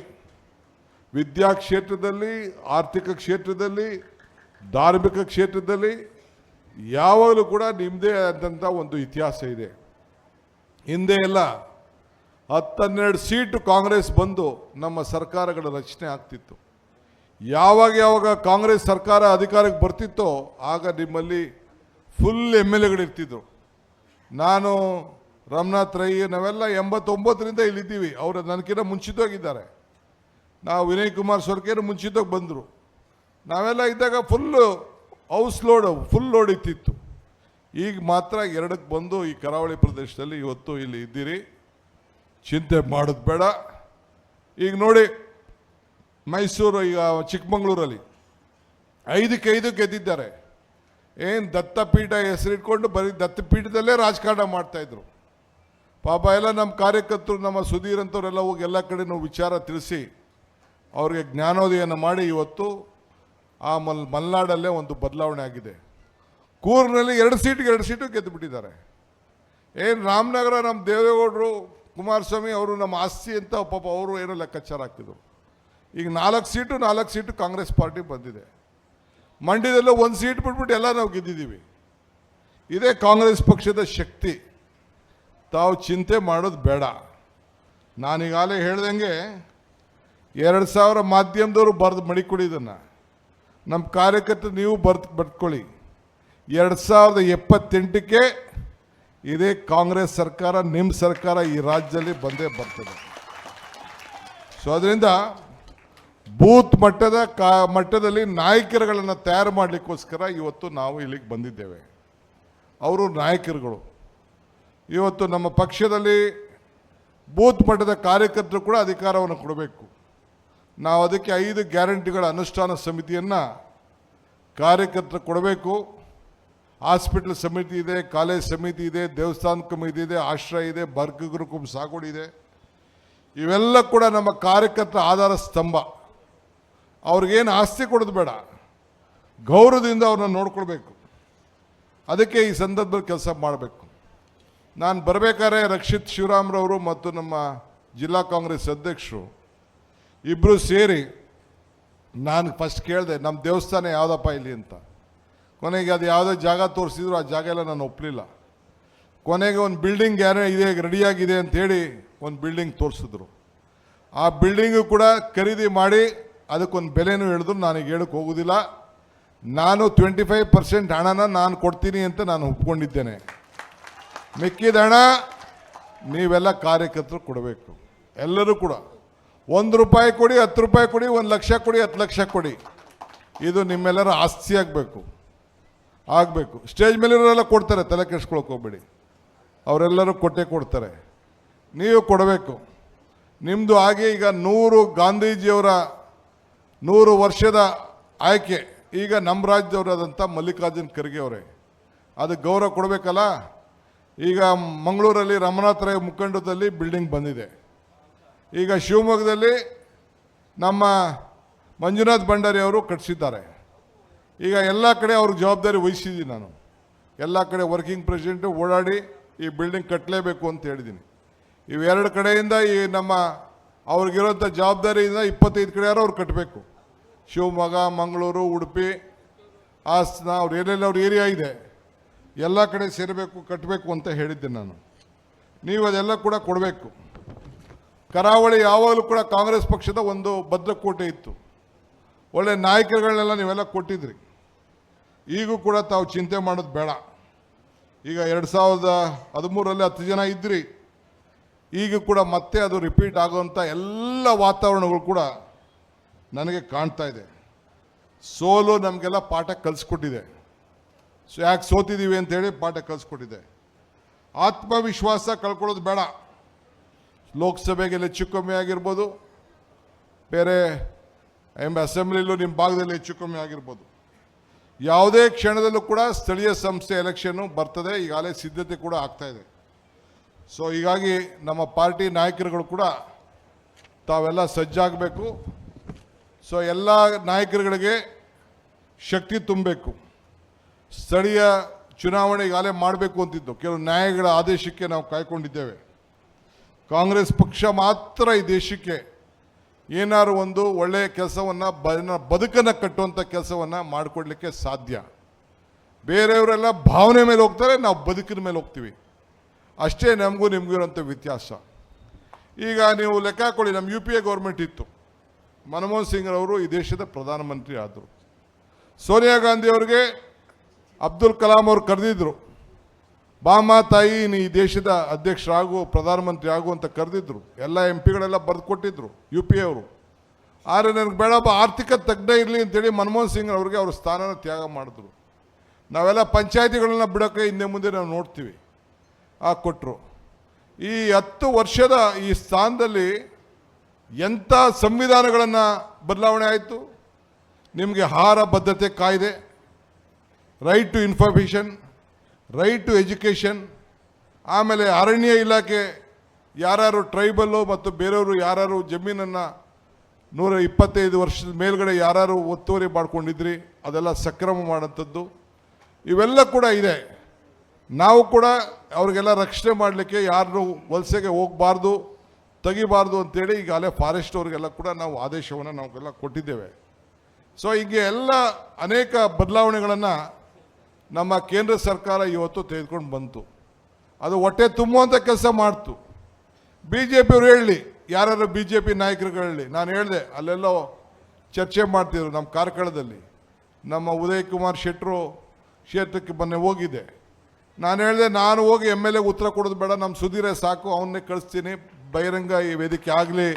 [SPEAKER 1] ವಿದ್ಯಾ ಕ್ಷೇತ್ರದಲ್ಲಿ, ಆರ್ಥಿಕ ಕ್ಷೇತ್ರದಲ್ಲಿ, ಧಾರ್ಮಿಕ ಕ್ಷೇತ್ರದಲ್ಲಿ ಯಾವಾಗಲೂ ಕೂಡ ನಿಮ್ಮದೇ ಆದಂಥ ಒಂದು ಇತಿಹಾಸ ಇದೆ. ಹಿಂದೆ ಎಲ್ಲ ಹತ್ತನ್ನೆರಡು ಸೀಟು ಕಾಂಗ್ರೆಸ್ ಬಂದು ನಮ್ಮ ಸರ್ಕಾರಗಳ ರಚನೆ ಆಗ್ತಿತ್ತು. ಯಾವಾಗ ಯಾವಾಗ ಕಾಂಗ್ರೆಸ್ ಸರ್ಕಾರ ಅಧಿಕಾರಕ್ಕೆ ಬರ್ತಿತ್ತೋ, ಆಗ ನಿಮ್ಮಲ್ಲಿ ಫುಲ್ ಎಂ ಎಲ್ ಎಗಳಿರ್ತಿದ್ರು ನಾನು ರಮನಾಥ್ ರೈ ನಾವೆಲ್ಲ ಎಂಬತ್ತೊಂಬತ್ತರಿಂದ ಇಲ್ಲಿದ್ದೀವಿ. ಅವರು ನನಗಿಂತ ಮುಂಚಿತವಾಗಿದ್ದಾರೆ. ನಾವು ವಿನಯ್ ಕುಮಾರ್ ಸೊರ್ಕೇರು ಮುಂಚಿತವಾಗಿ ಬಂದರು. ನಾವೆಲ್ಲ ಇದ್ದಾಗ full house load full load ಇತ್ತಿತ್ತು ಈಗ ಮಾತ್ರ ಎರಡಕ್ಕೆ ಬಂದು ಈ ಕರಾವಳಿ ಪ್ರದೇಶದಲ್ಲಿ ಇವತ್ತು ಇಲ್ಲಿ ಇದ್ದೀರಿ. ಚಿಂತೆ ಮಾಡೋದು ಬೇಡ. ಈಗ ನೋಡಿ, ಮೈಸೂರು, ಈಗ ಚಿಕ್ಕಮಗಳೂರಲ್ಲಿ ಐದಕ್ಕೆ ಐದು ಗೆದ್ದಿದ್ದಾರೆ. ಏನು ದತ್ತಪೀಠ ಹೆಸರಿಟ್ಕೊಂಡು ಬರೀ ದತ್ತಪೀಠದಲ್ಲೇ ರಾಜಕಾರಣ ಮಾಡ್ತಾಯಿದ್ರು ಪಾಪ ಎಲ್ಲ ನಮ್ಮ ಕಾರ್ಯಕರ್ತರು, ನಮ್ಮ ಸುಧೀರ್ ಅಂತವರೆಲ್ಲ ಹೋಗಿ ಎಲ್ಲ ಕಡೆನೂ ವಿಚಾರ ತಿಳಿಸಿ, ಅವ್ರಿಗೆ ಜ್ಞಾನೋದಯನ ಮಾಡಿ ಇವತ್ತು ಆ ಮಲ್, ಮಲ್ನಾಡಲ್ಲೇ ಒಂದು ಬದಲಾವಣೆ ಆಗಿದೆ. ಕೂರ್ನಲ್ಲಿ ಎರಡು ಸೀಟ್ಗೆ ಎರಡು ಸೀಟು ಗೆದ್ದುಬಿಟ್ಟಿದ್ದಾರೆ ಏನು ರಾಮನಗರ ನಮ್ಮ ದೇವೇಗೌಡರು, ಕುಮಾರಸ್ವಾಮಿ ಅವರು ನಮ್ಮ ಆಸ್ತಿ ಅಂತ ಪಾಪ ಅವರು ಏನೋ ಲೆಕ್ಕಾಚಾರ ಹಾಕಿದರು ಈಗ ನಾಲ್ಕು ಸೀಟು ನಾಲ್ಕು ಸೀಟು ಕಾಂಗ್ರೆಸ್ ಪಾರ್ಟಿ ಬಂದಿದೆ. ಮಂಡ್ಯದಲ್ಲೂ ಒಂದು ಸೀಟ್ ಬಿಟ್ಬಿಟ್ಟು ಎಲ್ಲ ನಾವು ಗೆದ್ದಿದ್ದೀವಿ. ಇದೇ ಕಾಂಗ್ರೆಸ್ ಪಕ್ಷದ ಶಕ್ತಿ. ತಾವು ಚಿಂತೆ ಮಾಡೋದು ಬೇಡ. ನಾನೀಗಾಗಲೇ ಹೇಳ್ದಂಗೆ ಎರಡು ಸಾವಿರ ಮಾಧ್ಯಮದವರು ಬರೆದು ಮಡಿಕೊಡಿ ಇದನ್ನು. ನಮ್ಮ ಕಾರ್ಯಕರ್ತರು ನೀವು ಬರ್ದು ಬರ್ಕೊಳ್ಳಿ ಎರಡು ಸಾವಿರದ ಎಪ್ಪತ್ತೆಂಟಕ್ಕೆ ಇದೇ ಕಾಂಗ್ರೆಸ್ ಸರ್ಕಾರ ನಿಮ್ಮ ಸರ್ಕಾರ ಈ ರಾಜ್ಯದಲ್ಲಿ ಬಂದೇ ಬರ್ತದೆ. ಸೊ, ಅದರಿಂದ ಬೂತ್ ಮಟ್ಟದ ಕಾ, ಮಟ್ಟದಲ್ಲಿ ನಾಯಕರುಗಳನ್ನು ತಯಾರು ಮಾಡಲಿಕ್ಕೋಸ್ಕರ ಇವತ್ತು ನಾವು ಇಲ್ಲಿಗೆ ಬಂದಿದ್ದೇವೆ. ಅವರು ನಾಯಕರುಗಳು. ಇವತ್ತು ನಮ್ಮ ಪಕ್ಷದಲ್ಲಿ ಬೂತ್ ಮಟ್ಟದ ಕಾರ್ಯಕರ್ತರು ಕೂಡ ಅಧಿಕಾರವನ್ನು ಕೊಡಬೇಕು. ನಾವು ಅದಕ್ಕೆ ಐದು ಗ್ಯಾರಂಟಿಗಳ ಅನುಷ್ಠಾನ ಸಮಿತಿಯನ್ನು ಕಾರ್ಯಕರ್ತರು ಕೊಡಬೇಕು. ಹಾಸ್ಪಿಟಲ್ ಸಮಿತಿ ಇದೆ, ಕಾಲೇಜ್ ಸಮಿತಿ ಇದೆ, ದೇವಸ್ಥಾನ ಕಮಿತಿ ಇದೆ, ಆಶ್ರಯ ಇದೆ, ಬರ್ಗ ಸಾಗೋಡಿ ಇದೆ. ಇವೆಲ್ಲ ಕೂಡ ನಮ್ಮ ಕಾರ್ಯಕರ್ತರ ಆಧಾರ ಸ್ತಂಭ. ಅವ್ರಿಗೇನು ಆಸ್ತಿ ಕೊಡೋದು ಬೇಡ. ಗೌರವದಿಂದ ಅವ್ರನ್ನ ನೋಡ್ಕೊಳ್ಬೇಕು. ಅದಕ್ಕೆ ಈ ಸಂದರ್ಭದಲ್ಲಿ ಕೆಲಸ ಮಾಡಬೇಕು. ನಾನು ಬರಬೇಕಾದ್ರೆ ರಕ್ಷಿತ್ ಶಿವರಾಮ್ರವರು ಮತ್ತು ನಮ್ಮ ಜಿಲ್ಲಾ ಕಾಂಗ್ರೆಸ್ ಅಧ್ಯಕ್ಷರು ಇಬ್ಬರು ಸೇರಿ ನಾನು ಫಸ್ಟ್ ಕೇಳಿದೆ ನಮ್ಮ ದೇವಸ್ಥಾನ ಯಾವುದಪ್ಪ ಇಲ್ಲಿ ಅಂತ. ಕೊನೆಗೆ ಅದು ಯಾವುದೇ ಜಾಗ ತೋರಿಸಿದ್ರು, ಆ ಜಾಗ ಎಲ್ಲ ನಾನು ಒಪ್ಪಲಿಲ್ಲ ಕೊನೆಗೆ ಒಂದು ಬಿಲ್ಡಿಂಗ್ ಯಾರೇ ಇದೆ ರೆಡಿಯಾಗಿದೆ ಅಂತೇಳಿ ಒಂದು ಬಿಲ್ಡಿಂಗ್ ತೋರಿಸಿದ್ರು. ಆ ಬಿಲ್ಡಿಂಗು ಕೂಡ ಖರೀದಿ ಮಾಡಿ ಅದಕ್ಕೊಂದು ಬೆಲೆನೂ ಹೇಳಿದ್ರು, ನನಗೆ ಹೇಳಕ್ಕೆ ಹೋಗೋದಿಲ್ಲ. ನಾನು ಟ್ವೆಂಟಿ ಫೈವ್ ಪರ್ಸೆಂಟ್ ಹಣನ ನಾನು ಕೊಡ್ತೀನಿ ಅಂತ ನಾನು ಒಪ್ಕೊಂಡಿದ್ದೇನೆ. ಮಿಕ್ಕಿದ ಹಣ ನೀವೆಲ್ಲ ಕಾರ್ಯಕರ್ತರು ಕೊಡಬೇಕು. ಎಲ್ಲರೂ ಕೂಡ. ಒಂದು ರೂಪಾಯಿ ಕೊಡಿ, ಹತ್ತು ರೂಪಾಯಿ ಕೊಡಿ, ಒಂದು ಲಕ್ಷ ಕೊಡಿ, ಹತ್ತು ಲಕ್ಷ ಕೊಡಿ. ಇದು ನಿಮ್ಮೆಲ್ಲರ ಆಸ್ತಿ ಆಗಬೇಕು. ಆಗಬೇಕು. ಸ್ಟೇಜ್ ಮೇಲಿರೋರೆಲ್ಲ ಕೊಡ್ತಾರೆ, ತಲೆ ಕೆಡ್ಸ್ಕೊಳಕ್ಕೆ ಹೋಗ್ಬೇಡಿ. ಅವರೆಲ್ಲರೂ ಕೊಟ್ಟೆ ಕೊಡ್ತಾರೆ. ನೀವು ಕೊಡಬೇಕು. ನಿಮ್ಮದು ಹಾಗೆ ಈಗ ನೂರು ಗಾಂಧೀಜಿಯವರ ನೂರು ವರ್ಷದ ಆಯ್ಕೆ. ಈಗ ನಮ್ಮ ರಾಜ್ಯದವರಾದಂಥ ಮಲ್ಲಿಕಾರ್ಜುನ್ ಖರ್ಗೆ ಅವರೇ. ಅದಕ್ಕೆ ಗೌರವ ಕೊಡಬೇಕಲ್ಲ? ಈಗ ಮಂಗಳೂರಲ್ಲಿ ರಮನಾಥ ರೈ ಮುಖಂಡದಲ್ಲಿ ಬಿಲ್ಡಿಂಗ್ ಬಂದಿದೆ. ಈಗ ಶಿವಮೊಗ್ಗದಲ್ಲಿ ನಮ್ಮ ಮಂಜುನಾಥ್ ಭಂಡಾರಿ ಅವರು ಕಟ್ಟಿಸಿದ್ದಾರೆ ಈಗ ಎಲ್ಲ ಕಡೆ ಅವ್ರಿಗೆ ಜವಾಬ್ದಾರಿ ವಹಿಸಿದ್ದೀನಿ ನಾನು. ಎಲ್ಲ ಕಡೆ ವರ್ಕಿಂಗ್ ಪ್ರೆಸಿಡೆಂಟು ಓಡಾಡಿ ಈ ಬಿಲ್ಡಿಂಗ್ ಕಟ್ಟಲೇಬೇಕು ಅಂತ ಹೇಳಿದ್ದೀನಿ. ಇವೆರಡು ಕಡೆಯಿಂದ ಈ ನಮ್ಮ ಅವ್ರಿಗಿರೋಂಥ ಜವಾಬ್ದಾರಿಯಿಂದ ಇಪ್ಪತ್ತೈದು ಕಡೆ ಅವ್ರು ಕಟ್ಟಬೇಕು ಶಿವಮೊಗ್ಗ, ಮಂಗಳೂರು, ಉಡುಪಿ, ಹಾಸನ, ಅವ್ರು ಏನೆಲ್ಲ ಅವ್ರ ಏರಿಯಾ ಇದೆ, ಎಲ್ಲ ಕಡೆ ಸೇರಬೇಕು ಕಟ್ಟಬೇಕು ಅಂತ ಹೇಳಿದ್ದೆ ನಾನು. ನೀವು ಅದೆಲ್ಲ ಕೂಡ ಕೊಡಬೇಕು. ಕರಾವಳಿ ಯಾವಾಗಲೂ ಕೂಡ ಕಾಂಗ್ರೆಸ್ ಪಕ್ಷದ ಒಂದು ಭದ್ರಕೋಟೆ ಇತ್ತು. ಒಳ್ಳೆ ನಾಯಕರುಗಳನ್ನೆಲ್ಲ ನೀವೆಲ್ಲ ಕೊಟ್ಟಿದ್ರಿ. ಈಗೂ ಕೂಡ ತಾವು ಚಿಂತೆ ಮಾಡೋದು ಬೇಡ. ಈಗ ಎರಡು ಸಾವಿರದ ಹದಿಮೂರರಲ್ಲಿ ಹತ್ತು ಜನ ಇದ್ರಿ. ಈಗ ಕೂಡ ಮತ್ತೆ ಅದು ರಿಪೀಟ್ ಆಗುವಂಥ ಎಲ್ಲ ವಾತಾವರಣಗಳು ಕೂಡ ನನಗೆ ಕಾಣ್ತಾ ಇದೆ. ಸೋಲು ನಮಗೆಲ್ಲ ಪಾಠ ಕಲಿಸ್ಕೊಟ್ಟಿದೆ. ಸೊ ಯಾಕೆ ಸೋತಿದ್ದೀವಿ ಅಂತೇಳಿ ಪಾಠ ಕಲಿಸ್ಕೊಟ್ಟಿದೆ. ಆತ್ಮವಿಶ್ವಾಸ ಕಳ್ಕೊಳ್ಳೋದು ಬೇಡ. ಲೋಕಸಭೆಗೆ ಹೆಚ್ಚು ಕಮ್ಮಿ ಆಗಿರ್ಬೋದು. ಬೇರೆ ಎಂಬ ಅಸೆಂಬ್ಲಿಲೂ ನಿಮ್ಮ ಭಾಗದಲ್ಲಿ ಹೆಚ್ಚು ಕಮ್ಮಿ ಆಗಿರ್ಬೋದು. ಯಾವುದೇ ಕ್ಷಣದಲ್ಲೂ ಕೂಡ ಸ್ಥಳೀಯ ಸಂಸ್ಥೆ ಎಲೆಕ್ಷನ್ನು ಬರ್ತದೆ. ಈಗಾಗಲೇ ಸಿದ್ಧತೆ ಕೂಡ ಆಗ್ತಾ ಇದೆ. ಸೊ ಹೀಗಾಗಿ ನಮ್ಮ ಪಾರ್ಟಿ ನಾಯಕರುಗಳು ಕೂಡ ತಾವೆಲ್ಲ ಸಜ್ಜಾಗಬೇಕು. ಸೊ ಎಲ್ಲ ನಾಯಕರುಗಳಿಗೆ ಶಕ್ತಿ ತುಂಬಬೇಕು. ಸ್ಥಳೀಯ ಚುನಾವಣೆ ಈಗಾಗಲೇ ಮಾಡಬೇಕು ಅಂತಿದ್ದು. ಕೆಲವು ನ್ಯಾಯಗಳ ಆದೇಶಕ್ಕೆ ನಾವು ಕಾಯ್ಕೊಂಡಿದ್ದೇವೆ. ಕಾಂಗ್ರೆಸ್ ಪಕ್ಷ ಮಾತ್ರ ಈ ದೇಶಕ್ಕೆ ಏನಾದ್ರು ಒಂದು ಒಳ್ಳೆಯ ಕೆಲಸವನ್ನು ಬದುಕನ್ನು ಕಟ್ಟುವಂಥ ಕೆಲಸವನ್ನು ಮಾಡಿಕೊಡ್ಲಿಕ್ಕೆ ಸಾಧ್ಯ. ಬೇರೆಯವರೆಲ್ಲ ಭಾವನೆ ಮೇಲೆ ಹೋಗ್ತಾರೆ, ನಾವು ಬದುಕಿನ ಮೇಲೆ ಹೋಗ್ತೀವಿ. ಅಷ್ಟೇ ನಮಗೂ ನಿಮಗೂ ಇರೋಂಥ ವ್ಯತ್ಯಾಸ. ಈಗ ನೀವು ಲೆಕ್ಕ ಹಾಕೊಳ್ಳಿ ನಮ್ಮ ಯು ಪಿ ಎ ಗೌರ್ಮೆಂಟ್ ಇತ್ತು. ಮನಮೋಹನ್ ಸಿಂಗ್ ಅವರು ಈ ದೇಶದ ಪ್ರಧಾನಮಂತ್ರಿ ಆದರು. ಸೋನಿಯಾ ಗಾಂಧಿ ಅವರಿಗೆ ಅಬ್ದುಲ್ ಕಲಾಂ ಅವರು ಕರೆದಿದ್ರು. ಬಾಮ ತಾಯಿ ನೀ ಈ ದೇಶದ ಅಧ್ಯಕ್ಷರಾಗು, ಪ್ರಧಾನಮಂತ್ರಿ ಆಗು ಅಂತ ಕರೆದಿದ್ದರು ಎಲ್ಲ ಎಂ ಪಿಗಳೆಲ್ಲ ಬರೆದುಕೊಟ್ಟಿದ್ರು, ಯು ಪಿ ಅವರು. ಆದರೆ ನನಗೆ ಬೇಡಪ್ಪ ಆರ್ಥಿಕ ತಜ್ಞ ಇರಲಿ ಅಂತೇಳಿ ಮನಮೋಹನ್ ಸಿಂಗ್ ಅವರಿಗೆ ಅವ್ರ ಸ್ಥಾನನ ತ್ಯಾಗ ಮಾಡಿದ್ರು. ನಾವೆಲ್ಲ ಪಂಚಾಯತಿಗಳನ್ನ ಬಿಡೋಕ್ಕೆ ಹಿಂದೆ ಮುಂದೆ ನಾವು ನೋಡ್ತೀವಿ. ಆ ಕೊಟ್ಟರು ಈ ಹತ್ತು ವರ್ಷದ ಈ ಸ್ಥಾನದಲ್ಲಿ ಎಂಥ ಸಂವಿಧಾನಗಳನ್ನು ಬದಲಾವಣೆ ಆಯಿತು? ನಿಮಗೆ ಆಹಾರ ಬದ್ಧತೆ ಕಾಯ್ದೆ right to information right to education ಆಮೇಲೆ ಅರಣ್ಯ ಇಲಾಖೆ ಯಾರು ಟ್ರೈಬಲ್ಲು ಮತ್ತು ಬೇರೆಯವರು ಯಾರು ಜಮೀನನ್ನು ನೂರ ಇಪ್ಪತ್ತೈದು ವರ್ಷದ ಮೇಲ್ಗಡೆ ಯಾರು ಒತ್ತುವರಿ ಮಾಡ್ಕೊಂಡಿದ್ರಿ, ಅದೆಲ್ಲ ಸಕ್ರಮ ಮಾಡೋಂಥದ್ದು ಇವೆಲ್ಲ ಕೂಡ ಇದೆ. ನಾವು ಕೂಡ ಅವ್ರಿಗೆಲ್ಲ ರಕ್ಷಣೆ ಮಾಡಲಿಕ್ಕೆ ಯಾರು ವಲಸೆಗೆ ಹೋಗಬಾರ್ದು. ತೆಗಿಬಾರ್ದು ಅಂತೇಳಿ ಈಗಾಗಲೇ ಫಾರೆಸ್ಟ್ ಅವ್ರಿಗೆಲ್ಲ ಕೂಡ ನಾವು ಆದೇಶವನ್ನು ನಾವೆಲ್ಲ ಕೊಟ್ಟಿದ್ದೇವೆ. ಸೊ ಹೀಗೆ ಎಲ್ಲ ಅನೇಕ ಬದಲಾವಣೆಗಳನ್ನು ನಮ್ಮ ಕೇಂದ್ರ ಸರ್ಕಾರ ಇವತ್ತು ತೆಗೆದುಕೊಂಡು ಬಂತು. ಅದು ಹೊಟ್ಟೆ ತುಂಬುವಂಥ ಕೆಲಸ ಮಾಡ್ತು. ಬಿ ಜೆ ಪಿಯವರು ಹೇಳಲಿ ಯಾರು ಬಿ ಜೆ ಪಿ ನಾಯಕರುಗಳು ಹೇಳಿ ನಾನು ಹೇಳಿದೆ, ಅಲ್ಲೆಲ್ಲೋ ಚರ್ಚೆ ಮಾಡ್ತಿದ್ರು ನಮ್ಮ ಕಾರ್ಕಳದಲ್ಲಿ. ನಮ್ಮ ಉದಯ್ ಕುಮಾರ್ ಶೆಟ್ಟರು ಕ್ಷೇತ್ರಕ್ಕೆ ಮೊನ್ನೆ ಹೋಗಿದ್ದೆ. ನಾನು ಹೇಳಿದೆ, ನಾನು ಹೋಗಿ ಎಂ ಎಲ್ ಎ ಉತ್ತರ ಕೊಡೋದು ಬೇಡ, ನಮ್ಮ ಸುಧೀರೇ ಸಾಕು, ಅವನ್ನೇ ಕಳಿಸ್ತೀನಿ ಬಹಿರಂಗ ಈ ವೇದಿಕೆ ಆಗಲಿ,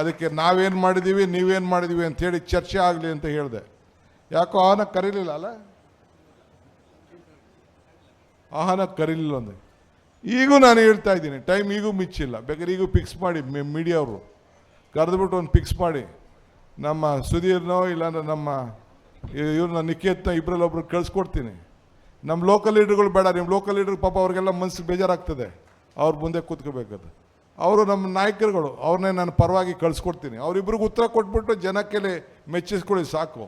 [SPEAKER 1] ಅದಕ್ಕೆ ನಾವೇನು ಮಾಡಿದ್ದೀವಿ ನೀವೇನು ಮಾಡಿದ್ದೀವಿ ಅಂತೇಳಿ ಚರ್ಚೆ ಆಗಲಿ ಅಂತ ಹೇಳಿದೆ. ಯಾಕೋ ಆಹ್ನ ಕರೀಲಿಲ್ಲ ಅಲ್ಲ? ಆಹ್ನ ಕರೀಲಿಲ್ಲ ಅಂದೆ ಈಗೂ ನಾನು ಹೇಳ್ತಾ ಇದ್ದೀನಿ ಟೈಮ್ ಈಗೂ ಮಿಚ್ಚಿಲ್ಲ. ಬೇಕಾದ್ರೆ ಈಗೂ ಫಿಕ್ಸ್ ಮಾಡಿ ಮೀಡಿಯಾ ಅವರು. ಕರೆದ್ಬಿಟ್ಟು ಒಂದು ಫಿಕ್ಸ್ ಮಾಡಿ. ನಮ್ಮ ಸುಧೀರ್ನೋ ಇಲ್ಲಾಂದ್ರೆ ನಮ್ಮ ಇವ್ರನ್ನ ನಿಕೇತ್ನ ಇಬ್ಬರಲ್ಲೊಬ್ರು ಕಳಿಸ್ಕೊಡ್ತೀನಿ. ನಮ್ಮ ಲೋಕಲ್ ಲೀಡರ್ಗಳು ಬೇಡ, ನಿಮ್ಮ ಲೋಕಲ್ ಲೀಡರ್ ಪಾಪ ಅವ್ರಿಗೆಲ್ಲ ಮನಸ್ಸು ಬೇಜಾರಾಗ್ತದೆ. ಅವ್ರ ಮುಂದೆ ಕೂತ್ಕೋಬೇಕದು. ಅವರು ನಮ್ಮ ನಾಯಕರುಗಳು, ಅವ್ರನ್ನೇ ನಾನು ಪರವಾಗಿ ಕಳಿಸ್ಕೊಡ್ತೀನಿ. ಅವರಿಬ್ರಿಗೆ ಉತ್ತರ ಕೊಟ್ಬಿಟ್ಟು ಜನಕ್ಕೆ ಮೆಚ್ಚಿಸ್ಕೊಳ್ಳಿ ಸಾಕು.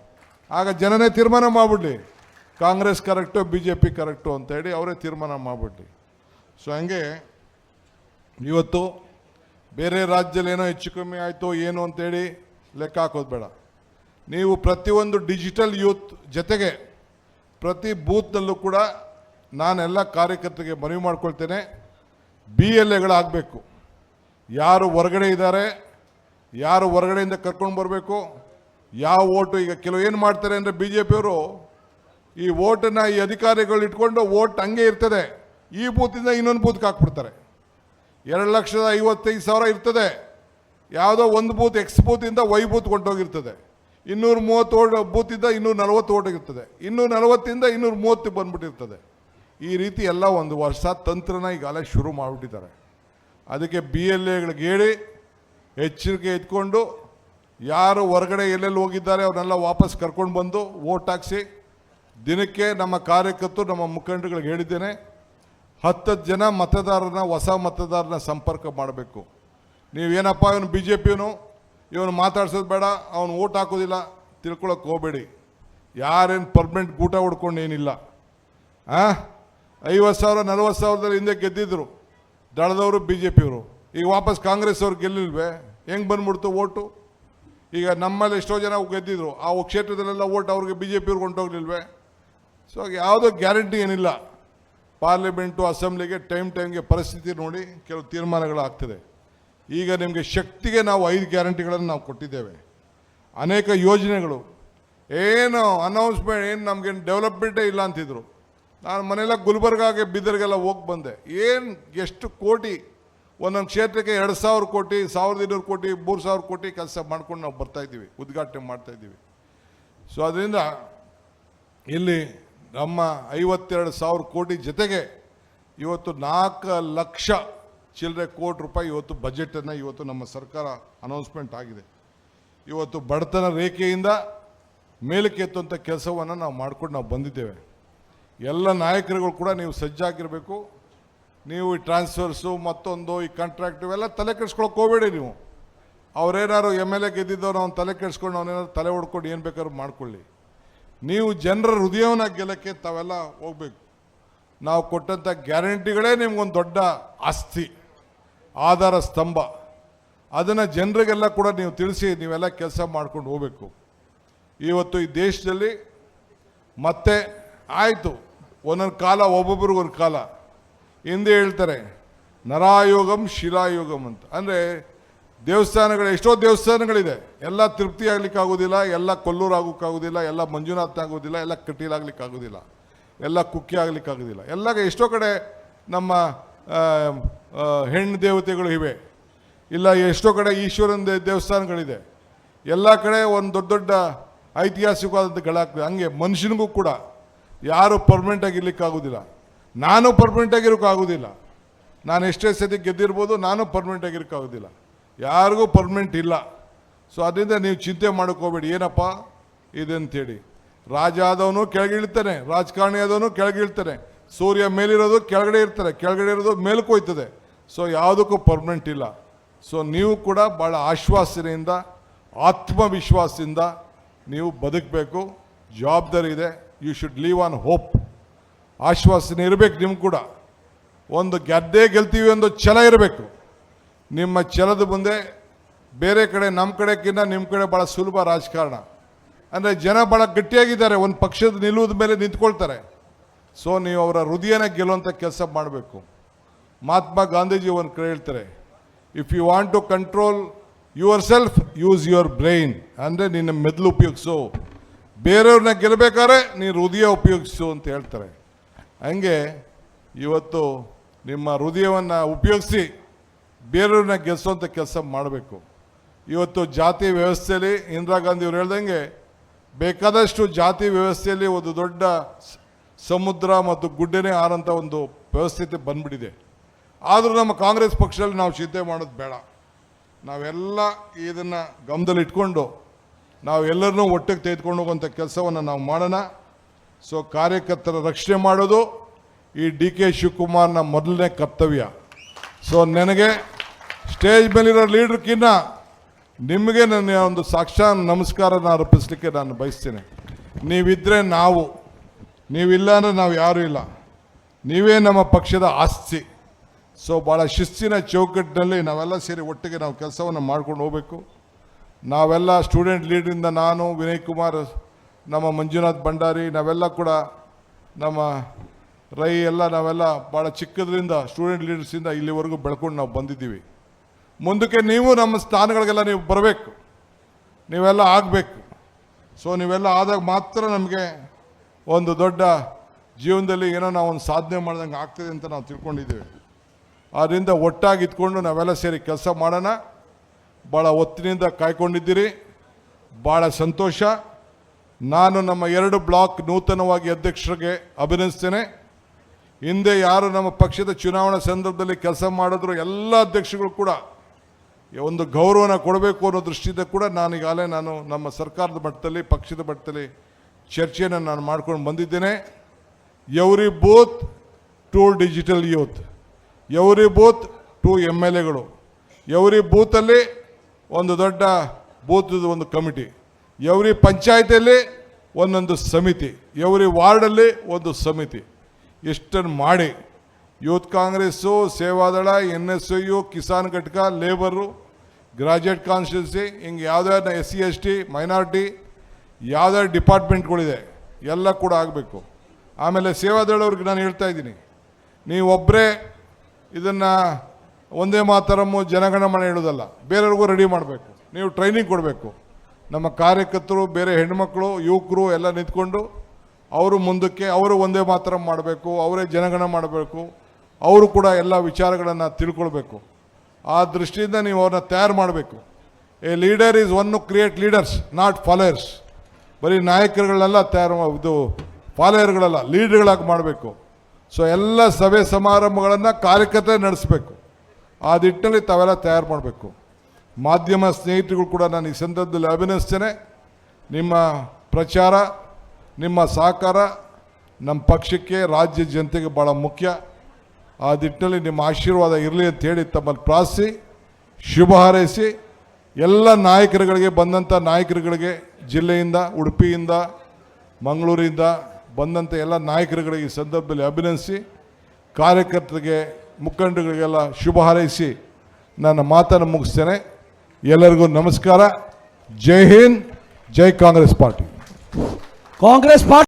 [SPEAKER 1] ಆಗ ಜನನೇ ತೀರ್ಮಾನ ಮಾಡಿಬಿಡ್ಲಿ. Congress correct B J P correct ಅಂತ ಹೇಳಿ ಅವರೇ ತೀರ್ಮಾನ ಮಾಡಿಬಿಡ್ಲಿ. ಸೊ ಹಂಗೆ ಇವತ್ತು ಬೇರೆ ರಾಜ್ಯದಲ್ಲಿ ಏನೋ ಹೆಚ್ಚು ಕಮ್ಮಿ ಆಯಿತು ಏನು ಅಂತೇಳಿ ಲೆಕ್ಕ ಹಾಕೋದು ಬೇಡ. ನೀವು ಪ್ರತಿಯೊಂದು ಡಿಜಿಟಲ್ ಯೂತ್ ಜೊತೆಗೆ ಪ್ರತಿ ಬೂತ್ನಲ್ಲೂ ಕೂಡ ನಾನೆಲ್ಲ ಕಾರ್ಯಕರ್ತರಿಗೆ ಮನವಿ ಮಾಡ್ಕೊಳ್ತೇನೆ. ಬಿ ಎಲ್ ಎಗಳಾಗಬೇಕು. ಯಾರು ಹೊರಗಡೆ ಇದ್ದಾರೆ, ಯಾರು ಹೊರಗಡೆಯಿಂದ ಕರ್ಕೊಂಡು ಬರಬೇಕು, ಯಾವ ಓಟು, ಈಗ ಕೆಲವು ಏನು ಮಾಡ್ತಾರೆ ಅಂದರೆ ಬಿ ಜೆ ಪಿಯವರು ಈ ಓಟನ್ನು ಈ ಅಧಿಕಾರಿಗಳು ಇಟ್ಕೊಂಡು ಓಟ್ ಹಂಗೆ ಇರ್ತದೆ. ಈ ಬೂತಿಂದ ಇನ್ನೊಂದು ಬೂತ್ಗೆ ಹಾಕ್ಬಿಡ್ತಾರೆ. ಎರಡು ಲಕ್ಷದ ಐವತ್ತೈದು ಸಾವಿರ ಇರ್ತದೆ. ಯಾವುದೋ ಒಂದು ಬೂತ್, ಎಕ್ಸ್ ಬೂತಿಂದ ವೈ ಬೂತ್ ಕೊಂಡೋಗಿರ್ತದೆ. ಇನ್ನೂರ ಮೂವತ್ತು ಓಟ್ ಬೂತಿಂದ ಇನ್ನೂರ ನಲವತ್ತು ಓಟ್ ಇರ್ತದೆ. ಇನ್ನೂರ ನಲವತ್ತಿಂದ ಇನ್ನೂರ ಮೂವತ್ತು ಬಂದ್ಬಿಟ್ಟಿರ್ತದೆ. ಈ ರೀತಿ ಎಲ್ಲ ಒಂದು ವರ್ಷ ತಂತ್ರನ ಈಗಾಗಲೇ ಶುರು ಮಾಡಿಬಿಟ್ಟಿದ್ದಾರೆ. ಅದಕ್ಕೆ ಬಿ ಎಲ್ ಎಗಳಿಗೆ ಹೇಳಿ ಎಚ್ಚರಿಕೆ ಎತ್ಕೊಂಡು ಯಾರು ಹೊರಗಡೆ ಎಲ್ಲೆಲ್ಲಿ ಹೋಗಿದ್ದಾರೆ ಅವ್ರನ್ನೆಲ್ಲ ವಾಪಸ್ ಕರ್ಕೊಂಡು ಬಂದು ವೋಟ್ ಹಾಕ್ಸಿ. ದಿನಕ್ಕೆ ನಮ್ಮ ಕಾರ್ಯಕರ್ತರು, ನಮ್ಮ ಮುಖಂಡಗಳಿಗೆ ಹೇಳಿದ್ದೇನೆ ಹತ್ತು ಜನ ಮತದಾರರನ್ನ, ಹೊಸ ಮತದಾರನ ಸಂಪರ್ಕ ಮಾಡಬೇಕು. ನೀವೇನಪ್ಪ, ಇವನು ಬಿ ಜೆ ಪಿನು ಇವನು ಮಾತಾಡ್ಸೋದು ಬೇಡ, ಅವನು ಓಟ್ ಹಾಕೋದಿಲ್ಲ ತಿಳ್ಕೊಳಕ್ಕೆ ಹೋಗಬೇಡಿ. ಯಾರೇನು ಪರ್ಮನೆಂಟ್ ಗೂಟ ಹೊಡ್ಕೊಂಡು ಏನಿಲ್ಲ. ಹಾಂ ಐವತ್ತು ಸಾವಿರ, ನಲ್ವತ್ತು ಸಾವಿರದಲ್ಲಿ ಹಿಂದೆ ಗೆದ್ದಿದ್ರು. ದಳದವರು ಬಿ ಜೆ ಪಿಯವರು ಈಗ ವಾಪಸ್ ಕಾಂಗ್ರೆಸ್ ಅವ್ರು ಗೆಲ್ಲಿಲ್ವೇ? ಹೆಂಗೆ ಬಂದ್ಬಿಡ್ತು ಓಟು? ಈಗ ನಮ್ಮಲ್ಲಿ ಎಷ್ಟೋ ಜನ ಗೆದ್ದಿದ್ರು, ಆ ಕ್ಷೇತ್ರದಲ್ಲೆಲ್ಲ ಓಟ್ ಅವ್ರಿಗೆ ಬಿ ಜೆ ಪಿಯವ್ರಿಗೆ ಹೊಂಟೋಗ್ಲಿಲ್ವೇ ಸೊ ಯಾವುದೋ ಗ್ಯಾರಂಟಿ ಏನಿಲ್ಲ. ಪಾರ್ಲಿಮೆಂಟು, ಅಸೆಂಬ್ಲಿಗೆ ಟೈಮ್ ಟೈಮ್ಗೆ ಪರಿಸ್ಥಿತಿ ನೋಡಿ ಕೆಲವು ತೀರ್ಮಾನಗಳಾಗ್ತದೆ. ಈಗ ನಿಮಗೆ ಶಕ್ತಿಗೆ ನಾವು ಐದು ಗ್ಯಾರಂಟಿಗಳನ್ನು ನಾವು ಕೊಟ್ಟಿದ್ದೇವೆ. ಅನೇಕ ಯೋಜನೆಗಳು. ಏನು, ಅನೌನ್ಸ್ಮೆಂಟ್, ಏನು ನಮಗೇನು ಡೆವಲಪ್ಮೆಂಟೇ ಇಲ್ಲ ಅಂತಿದ್ರು. ನಾನು ಮನೆಯಲ್ಲ ಗುಲ್ಬರ್ಗಾಗೆ ಬೀದರ್ಗೆಲ್ಲ ಹೋಗಿ ಬಂದೆ. ಏನು ಎಷ್ಟು ಕೋಟಿ, ಒಂದೊಂದು ಕ್ಷೇತ್ರಕ್ಕೆ ಎರಡು ಸಾವಿರ ಕೋಟಿ, ಸಾವಿರದ ಇನ್ನೂರು ಕೋಟಿ, ಮೂರು ಸಾವಿರ ಕೋಟಿ ಕೆಲಸ ಮಾಡ್ಕೊಂಡು ನಾವು ಬರ್ತಾಯಿದ್ದೀವಿ ಉದ್ಘಾಟನೆ ಮಾಡ್ತಾ ಇದ್ದೀವಿ. ಸೊ ಅದರಿಂದ ಇಲ್ಲಿ ನಮ್ಮ ಐವತ್ತೆರಡು ಸಾವಿರ ಕೋಟಿ ಜೊತೆಗೆ ಇವತ್ತು ನಾಲ್ಕು ಲಕ್ಷ ಚಿಲ್ಲರೆ ಕೋಟಿ ರೂಪಾಯಿ ಇವತ್ತು ಬಜೆಟನ್ನು ಇವತ್ತು ನಮ್ಮ ಸರ್ಕಾರ ಅನೌನ್ಸ್ಮೆಂಟ್ ಆಗಿದೆ. ಇವತ್ತು ಬಡತನ ರೇಖೆಯಿಂದ ಮೇಲಕ್ಕೆ ಎತ್ತುವಂಥ ಕೆಲಸವನ್ನು ನಾವು ಮಾಡ್ಕೊಂಡು ನಾವು ಬಂದಿದ್ದೇವೆ. ಎಲ್ಲ ನಾಯಕರುಗಳು ಕೂಡ ನೀವು ಸಜ್ಜಾಗಿರಬೇಕು. ನೀವು ಈ ಟ್ರಾನ್ಸ್ಫರ್ಸು ಮತ್ತೊಂದು, ಈ ಕಾಂಟ್ರಾಕ್ಟ್ ಇವೆಲ್ಲ ತಲೆ ಕೆಡ್ಸ್ಕೊಳಕ್ಕೆ ಹೋಗಬೇಡಿ ನೀವು. ಅವ್ರೇನಾದ್ರು ಎಂ ಎಲ್ ಎ ಗೆದ್ದಿದ್ದವ್ರು, ಅವ್ನು ತಲೆ ಕೆಡ್ಸ್ಕೊಂಡು ಅವನೇನಾದ್ರು ತಲೆ ಹೊಡ್ಕೊಂಡು ಏನು ಬೇಕಾದ್ರೂ ಮಾಡ್ಕೊಳ್ಳಿ. ನೀವು ಜನರ ಹೃದಯವನ್ನು ಗೆಲ್ಲಕ್ಕೆ ತಾವೆಲ್ಲ ಹೋಗಬೇಕು. ನಾವು ಕೊಟ್ಟಂಥ ಗ್ಯಾರಂಟಿಗಳೇ ನಿಮ್ಗೊಂದು ದೊಡ್ಡ ಆಸ್ತಿ, ಆಧಾರ ಸ್ತಂಭ. ಅದನ್ನು ಜನರಿಗೆಲ್ಲ ಕೂಡ ನೀವು ತಿಳಿಸಿ ನೀವೆಲ್ಲ ಕೆಲಸ ಮಾಡ್ಕೊಂಡು ಹೋಗಬೇಕು. ಇವತ್ತು ಈ ದೇಶದಲ್ಲಿ ಮತ್ತೆ ಆಯಿತು. ಒಂದೊಂದು ಕಾಲ ಒಬ್ಬೊಬ್ರಿಗೊಂದು ಕಾಲ. ಹಿಂದೆ ಹೇಳ್ತಾರೆ, ನರಾಯೋಗಂ ಶಿಲಾಯೋಗಂ ಅಂತ. ಅಂದರೆ ದೇವಸ್ಥಾನಗಳು, ಎಷ್ಟೋ ದೇವಸ್ಥಾನಗಳಿದೆ. ಎಲ್ಲ ತೃಪ್ತಿ ಆಗ್ಲಿಕ್ಕೆ ಆಗೋದಿಲ್ಲ, ಎಲ್ಲ ಕೊಲ್ಲೂರು ಆಗೋಕ್ಕಾಗೋದಿಲ್ಲ ಎಲ್ಲ ಮಂಜುನಾಥ ಆಗೋದಿಲ್ಲ, ಎಲ್ಲ ಕಟೀಲಾಗ್ಲಿಕ್ಕೆ ಆಗೋದಿಲ್ಲ, ಎಲ್ಲ ಕುಕ್ಕಿ ಆಗ್ಲಿಕ್ಕೆ ಆಗೋದಿಲ್ಲ. ಎಲ್ಲ ಎಷ್ಟೋ ಕಡೆ ನಮ್ಮ ಹೆಣ್ಣು ದೇವತೆಗಳು ಇವೆ. ಇಲ್ಲ, ಎಷ್ಟೋ ಕಡೆ ಈಶ್ವರನ ದೇವಸ್ಥಾನಗಳಿದೆ. ಎಲ್ಲ ಕಡೆ ಒಂದು ದೊಡ್ಡ ದೊಡ್ಡ ಐತಿಹಾಸಿಕವಾದದ್ದಾಗ್ತದೆ ಹಂಗೆ ಮನುಷ್ಯನಿಗೂ ಕೂಡ. ಯಾರು ಪರ್ಮನೆಂಟ್ ಆಗಿರ್ಲಿಕ್ಕಾಗೋದಿಲ್ಲ ನಾನು ಪರ್ಮನೆಂಟ್ ಆಗಿರೋಕ್ಕಾಗೋದಿಲ್ಲ ನಾನು ಎಷ್ಟೇ ಸತಿ ಗೆದ್ದಿರ್ಬೋದು ನಾನು ಪರ್ಮನೆಂಟ್ ಆಗಿರೋಕ್ಕಾಗೋದಿಲ್ಲ ಯಾರಿಗೂ ಪರ್ಮನೆಂಟ್ ಇಲ್ಲ. ಸೊ ಅದರಿಂದ ನೀವು ಚಿಂತೆ ಮಾಡ್ಕೋಬೇಡಿ. ಏನಪ್ಪ? ಇದಂತೇಳಿ. ರಾಜ ಆದವನು ಕೆಳಗಿಳ್ತಾನೆ ರಾಜಕಾರಣಿ ಆದವನು ಕೆಳಗಿಳ್ತಾನೆ ಸೂರ್ಯ ಮೇಲಿರೋದು ಕೆಳಗಡೆ ಇರ್ತಾರೆ. ಕೆಳಗಡೆ ಇರೋದು ಮೇಲ್ಕೋಯ್ತದೆ ಸೊ ಯಾವುದಕ್ಕೂ ಪರ್ಮನೆಂಟ್ ಇಲ್ಲ. ಸೊ ನೀವು ಕೂಡ ಭಾಳ ಆಶ್ವಾಸನೆಯಿಂದ, ಆತ್ಮವಿಶ್ವಾಸದಿಂದ ನೀವು ಬದುಕಬೇಕು. ಜವಾಬ್ದಾರಿ ಇದೆ. You should live on hope ಆಶ್ವಾಸನೆ ಇರಬೇಕು ನಿಮ್ಗೆ ಕೂಡ. ಒಂದು ಗೆದ್ದೇ ಗೆಲ್ತೀವಿ ಒಂದು ಛಲ ಇರಬೇಕು. ನಿಮ್ಮ ಛಲದ ಮುಂದೆ ಬೇರೆ ಕಡೆ ನಮ್ಮ ಕಡೆಗಿಂತ ನಿಮ್ಮ ಕಡೆ ಭಾಳ ಸುಲಭ ರಾಜಕಾರಣ. ಅಂದರೆ ಜನ ಭಾಳ ಗಟ್ಟಿಯಾಗಿದ್ದಾರೆ, ಒಂದು ಪಕ್ಷದ ನಿಲ್ಲುವುದ ಮೇಲೆ ನಿಂತ್ಕೊಳ್ತಾರೆ. ಸೊ ನೀವು ಅವರ ಹೃದಯನ ಗೆಲ್ಲುವಂಥ ಕೆಲಸ ಮಾಡಬೇಕು. ಮಹಾತ್ಮ ಗಾಂಧೀಜಿ ಒಂದು ಕಡೆ ಹೇಳ್ತಾರೆ if you want to control yourself use your brain ಅಂದರೆ ನಿನ್ನ ಮೆದುಳು ಉಪಯೋಗಿಸು. ಬೇರೆಯವ್ರನ್ನ ಗೆಲ್ಲಬೇಕಾದ್ರೆ ನೀನು ಹೃದಯ ಉಪಯೋಗಿಸು ಅಂತ ಹೇಳ್ತಾರೆ. ಹಂಗೆ ಇವತ್ತು ನಿಮ್ಮ ಹೃದಯವನ್ನು ಉಪಯೋಗಿಸಿ ಬೇರೆಯವ್ರನ್ನ ಗೆಲ್ಲಿಸೋಂಥ ಕೆಲಸ ಮಾಡಬೇಕು. ಇವತ್ತು ಜಾತಿ ವ್ಯವಸ್ಥೆಯಲ್ಲಿ ಇಂದಿರಾ ಗಾಂಧಿ ಅವರು ಹೇಳ್ದಂಗೆ ಬೇಕಾದಷ್ಟು ಜಾತಿ ವ್ಯವಸ್ಥೆಯಲ್ಲಿ ಒಂದು ದೊಡ್ಡ ಸಮುದ್ರ ಮತ್ತು ಗುಡ್ಡನೇ ಆರಂಥ ಒಂದು ವ್ಯವಸ್ಥೆ ಬಂದ್ಬಿಟ್ಟಿದೆ. ಆದರೂ ನಮ್ಮ ಕಾಂಗ್ರೆಸ್ ಪಕ್ಷದಲ್ಲಿ ನಾವು ಚಿಂತೆ ಮಾಡೋದು ಬೇಡ. ನಾವೆಲ್ಲ ಇದನ್ನು ಗಮನದಲ್ಲಿ ಇಟ್ಕೊಂಡು ನಾವು ಎಲ್ಲರನ್ನೂ ಒಟ್ಟಿಗೆ ತೆಗೆದುಕೊಂಡು ಹೋಗುವಂಥ ಕೆಲಸವನ್ನು ನಾವು ಮಾಡೋಣ. ಸೊ ಕಾರ್ಯಕರ್ತರ ರಕ್ಷಣೆ ಮಾಡೋದು ಈ ಡಿ ಕೆ ಶಿವಕುಮಾರ್ನ ಮೊದಲನೇ ಕರ್ತವ್ಯ. ಸೊ ನನಗೆ ಸ್ಟೇಜ್ ಮೇಲಿರೋ ಲೀಡ್ರ್ಕಿನ್ನ ನಿಮಗೆ ನನ್ನ ಒಂದು ಸಾಕ್ಷಾತ್ ನಮಸ್ಕಾರನ ಅರ್ಪಿಸಲಿಕ್ಕೆ ನಾನು ಬಯಸ್ತೇನೆ. ನೀವಿದ್ದರೆ ನಾವು, ನೀವಿಲ್ಲ ಅಂದರೆ ನಾವು ಯಾರೂ ಇಲ್ಲ. ನೀವೇ ನಮ್ಮ ಪಕ್ಷದ ಆಸ್ತಿ. ಸೊ ಭಾಳ ಶಿಸ್ತಿನ ಚೌಕಟ್ಟಿನಲ್ಲಿ ನಾವೆಲ್ಲ ಸೇರಿ ಒಟ್ಟಿಗೆ ನಾವು ಕೆಲಸವನ್ನು ಮಾಡ್ಕೊಂಡು ಹೋಗಬೇಕು. ನಾವೆಲ್ಲ ಸ್ಟೂಡೆಂಟ್ ಲೀಡ್ರಿಂದ ನಾನು, ವಿನಯ್ ಕುಮಾರ್, ನಮ್ಮ ಮಂಜುನಾಥ್ ಭಂಡಾರಿ, ನಾವೆಲ್ಲ ಕೂಡ ನಮ್ಮ ರೈ ಎಲ್ಲ ನಾವೆಲ್ಲ ಭಾಳ ಚಿಕ್ಕದ್ರಿಂದ ಸ್ಟೂಡೆಂಟ್ ಲೀಡರ್ಸಿಂದ ಇಲ್ಲಿವರೆಗೂ ಬೆಳ್ಕೊಂಡು ನಾವು ಬಂದಿದ್ದೀವಿ. ಮುಂದಕ್ಕೆ ನೀವು ನಮ್ಮ ಸ್ಥಾನಗಳಿಗೆಲ್ಲ ನೀವು ಬರಬೇಕು. ನೀವೆಲ್ಲ ಆಗಬೇಕು. ಸೊ ನೀವೆಲ್ಲ ಆದಾಗ ಮಾತ್ರ ನಮಗೆ ಒಂದು ದೊಡ್ಡ ಜೀವನದಲ್ಲಿ ಏನೋ ನಾವು ಒಂದು ಸಾಧನೆ ಮಾಡ್ದಂಗೆ ಆಗ್ತದೆ ಅಂತ ನಾವು ತಿಳ್ಕೊಂಡಿದ್ದೀವಿ. ಆದ್ದರಿಂದ ಒಟ್ಟಾಗಿ ಇದ್ಕೊಂಡು ನಾವೆಲ್ಲ ಸೇರಿ ಕೆಲಸ ಮಾಡೋಣ. ಭಾಳ ಒತ್ತಿನಿಂದ ಕಾಯ್ಕೊಂಡಿದ್ದೀರಿ. ಭಾಳ ಸಂತೋಷ. ನಾನು ನಮ್ಮ ಎರಡು ಬ್ಲಾಕ್ ನೂತನವಾಗಿ ಅಧ್ಯಕ್ಷರಿಗೆ ಅಭಿನಂದಿಸ್ತೇನೆ. ಹಿಂದೆ ಯಾರು ನಮ್ಮ ಪಕ್ಷದ ಚುನಾವಣಾ ಸಂದರ್ಭದಲ್ಲಿ ಕೆಲಸ ಮಾಡಿದ್ರು ಎಲ್ಲ ಅಧ್ಯಕ್ಷಗಳು ಕೂಡ ಒಂದು ಗೌರವನ ಕೊಡಬೇಕು ಅನ್ನೋ ದೃಷ್ಟಿಯಿಂದ ಕೂಡ ನಾನು ಈಗಾಗಲೇ ನಾನು ನಮ್ಮ ಸರ್ಕಾರದ ಮಟ್ಟದಲ್ಲಿ, ಪಕ್ಷದ ಮಟ್ಟದಲ್ಲಿ ಚರ್ಚೆಯನ್ನು ನಾನು ಮಾಡ್ಕೊಂಡು ಬಂದಿದ್ದೇನೆ. Every booth to digital youth every booth to M L ಎಗಳು ಎವ್ರಿ ಬೂತಲ್ಲಿ ಒಂದು ದೊಡ್ಡ ಬೂತದ ಒಂದು ಕಮಿಟಿ. ಎವ್ರಿ ಪಂಚಾಯತಿಯಲ್ಲಿ ಒಂದೊಂದು ಸಮಿತಿ, ಎವ್ರಿ ವಾರ್ಡಲ್ಲಿ ಒಂದು ಸಮಿತಿ. ಇಷ್ಟನ್ನು ಮಾಡಿ youth Congress, Sevadal N S U Kisan ಘಟಕ, ಲೇಬರು, ಗ್ರಾಜ್ಯುಯೇಟ್ ಕಾನ್ಸ್ಟಿಟ್ಯೂನ್ಸಿ, ಹಿಂಗೆ ಯಾವುದೇ S C S T minority, ಯಾವುದೇ ಡಿಪಾರ್ಟ್ಮೆಂಟ್ಗಳಿದೆ, ಎಲ್ಲ ಕೂಡ ಆಗಬೇಕು. ಆಮೇಲೆ ಸೇವಾದಳವ್ರಿಗೆ ನಾನು ಹೇಳ್ತಾ ಇದ್ದೀನಿ. ನೀವೊಬ್ಬರೇ ಇದನ್ನು ಒಂದೇ ಮಾತರಮ್ಮು ಜನಗಣಮನ ಹೇಳೋದಲ್ಲ, ಬೇರೆಯವ್ರಿಗೂ ರೆಡಿ ಮಾಡಬೇಕು. ನೀವು ಟ್ರೈನಿಂಗ್ ಕೊಡಬೇಕು. ನಮ್ಮ ಕಾರ್ಯಕರ್ತರು, ಬೇರೆ ಹೆಣ್ಮಕ್ಳು, ಯುವಕರು ಎಲ್ಲ ನಿಂತ್ಕೊಂಡು ಅವರು ಮುಂದಕ್ಕೆ, ಅವರು ಒಂದೇ ಮಾತರ ಮಾಡಬೇಕು, ಅವರೇ ಜನಗಣ ಮಾಡಬೇಕು, ಅವರು ಕೂಡ ಎಲ್ಲ ವಿಚಾರಗಳನ್ನು ತಿಳ್ಕೊಳ್ಬೇಕು. ಆ ದೃಷ್ಟಿಯಿಂದ ನೀವು ಅವ್ರನ್ನ ತಯಾರು ಮಾಡಬೇಕು. A leader is one create leaders not followers ಬರೀ ನಾಯಕರುಗಳೆಲ್ಲ, ತಯಾರು ಇದು ಫಾಲೋಯರ್ಗಳಲ್ಲ ಲೀಡರ್ಗಳಾಗಿ ಮಾಡಬೇಕು. ಸೊ ಎಲ್ಲ ಸಭೆ ಸಮಾರಂಭಗಳನ್ನು ಕಾರ್ಯಕರ್ತರೇ ನಡೆಸಬೇಕು. ಆ ನಿಟ್ಟಿನಲ್ಲಿ ತಾವೆಲ್ಲ ತಯಾರು ಮಾಡಬೇಕು. ಮಾಧ್ಯಮ ಸ್ನೇಹಿತರುಗಳು ಕೂಡ ನಾನು ಈ ಸಂದರ್ಭದಲ್ಲಿ ಅಭಿನಯಿಸ್ತೇನೆ ನಿಮ್ಮ ಪ್ರಚಾರ, ನಿಮ್ಮ ಸಹಕಾರ ನಮ್ಮ ಪಕ್ಷಕ್ಕೆ, ರಾಜ್ಯ ಜನತೆಗೆ ಭಾಳ ಮುಖ್ಯ. ಆ ನಿಟ್ಟಿನಲ್ಲಿ ನಿಮ್ಮ ಆಶೀರ್ವಾದ ಇರಲಿ ಅಂತ ಹೇಳಿ ತಮ್ಮಲ್ಲಿ ಪ್ರಾರ್ಥಿಸಿ, ಶುಭ ಹಾರೈಸಿ, ಎಲ್ಲ ನಾಯಕರುಗಳಿಗೆ ಬಂದಂಥ ನಾಯಕರುಗಳಿಗೆ, ಜಿಲ್ಲೆಯಿಂದ, ಉಡುಪಿಯಿಂದ, ಮಂಗಳೂರಿಂದ ಬಂದಂಥ ಎಲ್ಲ ನಾಯಕರುಗಳಿಗೆ ಈ ಸಂದರ್ಭದಲ್ಲಿ ಅಭಿನಂದಿಸಿ, ಕಾರ್ಯಕರ್ತರಿಗೆ ಮುಖಂಡರಿಗೆಲ್ಲ ಶುಭ ಹಾರೈಸಿ ನನ್ನ ಮಾತನ್ನು ಮುಗಿಸ್ತೇನೆ. ಎಲ್ಲರಿಗೂ ನಮಸ್ಕಾರ. ಜೈ ಹಿಂದ್, ಜೈ ಕಾಂಗ್ರೆಸ್ ಪಾರ್ಟಿ.
[SPEAKER 2] ಕಾಂಗ್ರೆಸ್ ಪಾರ್ಟಿ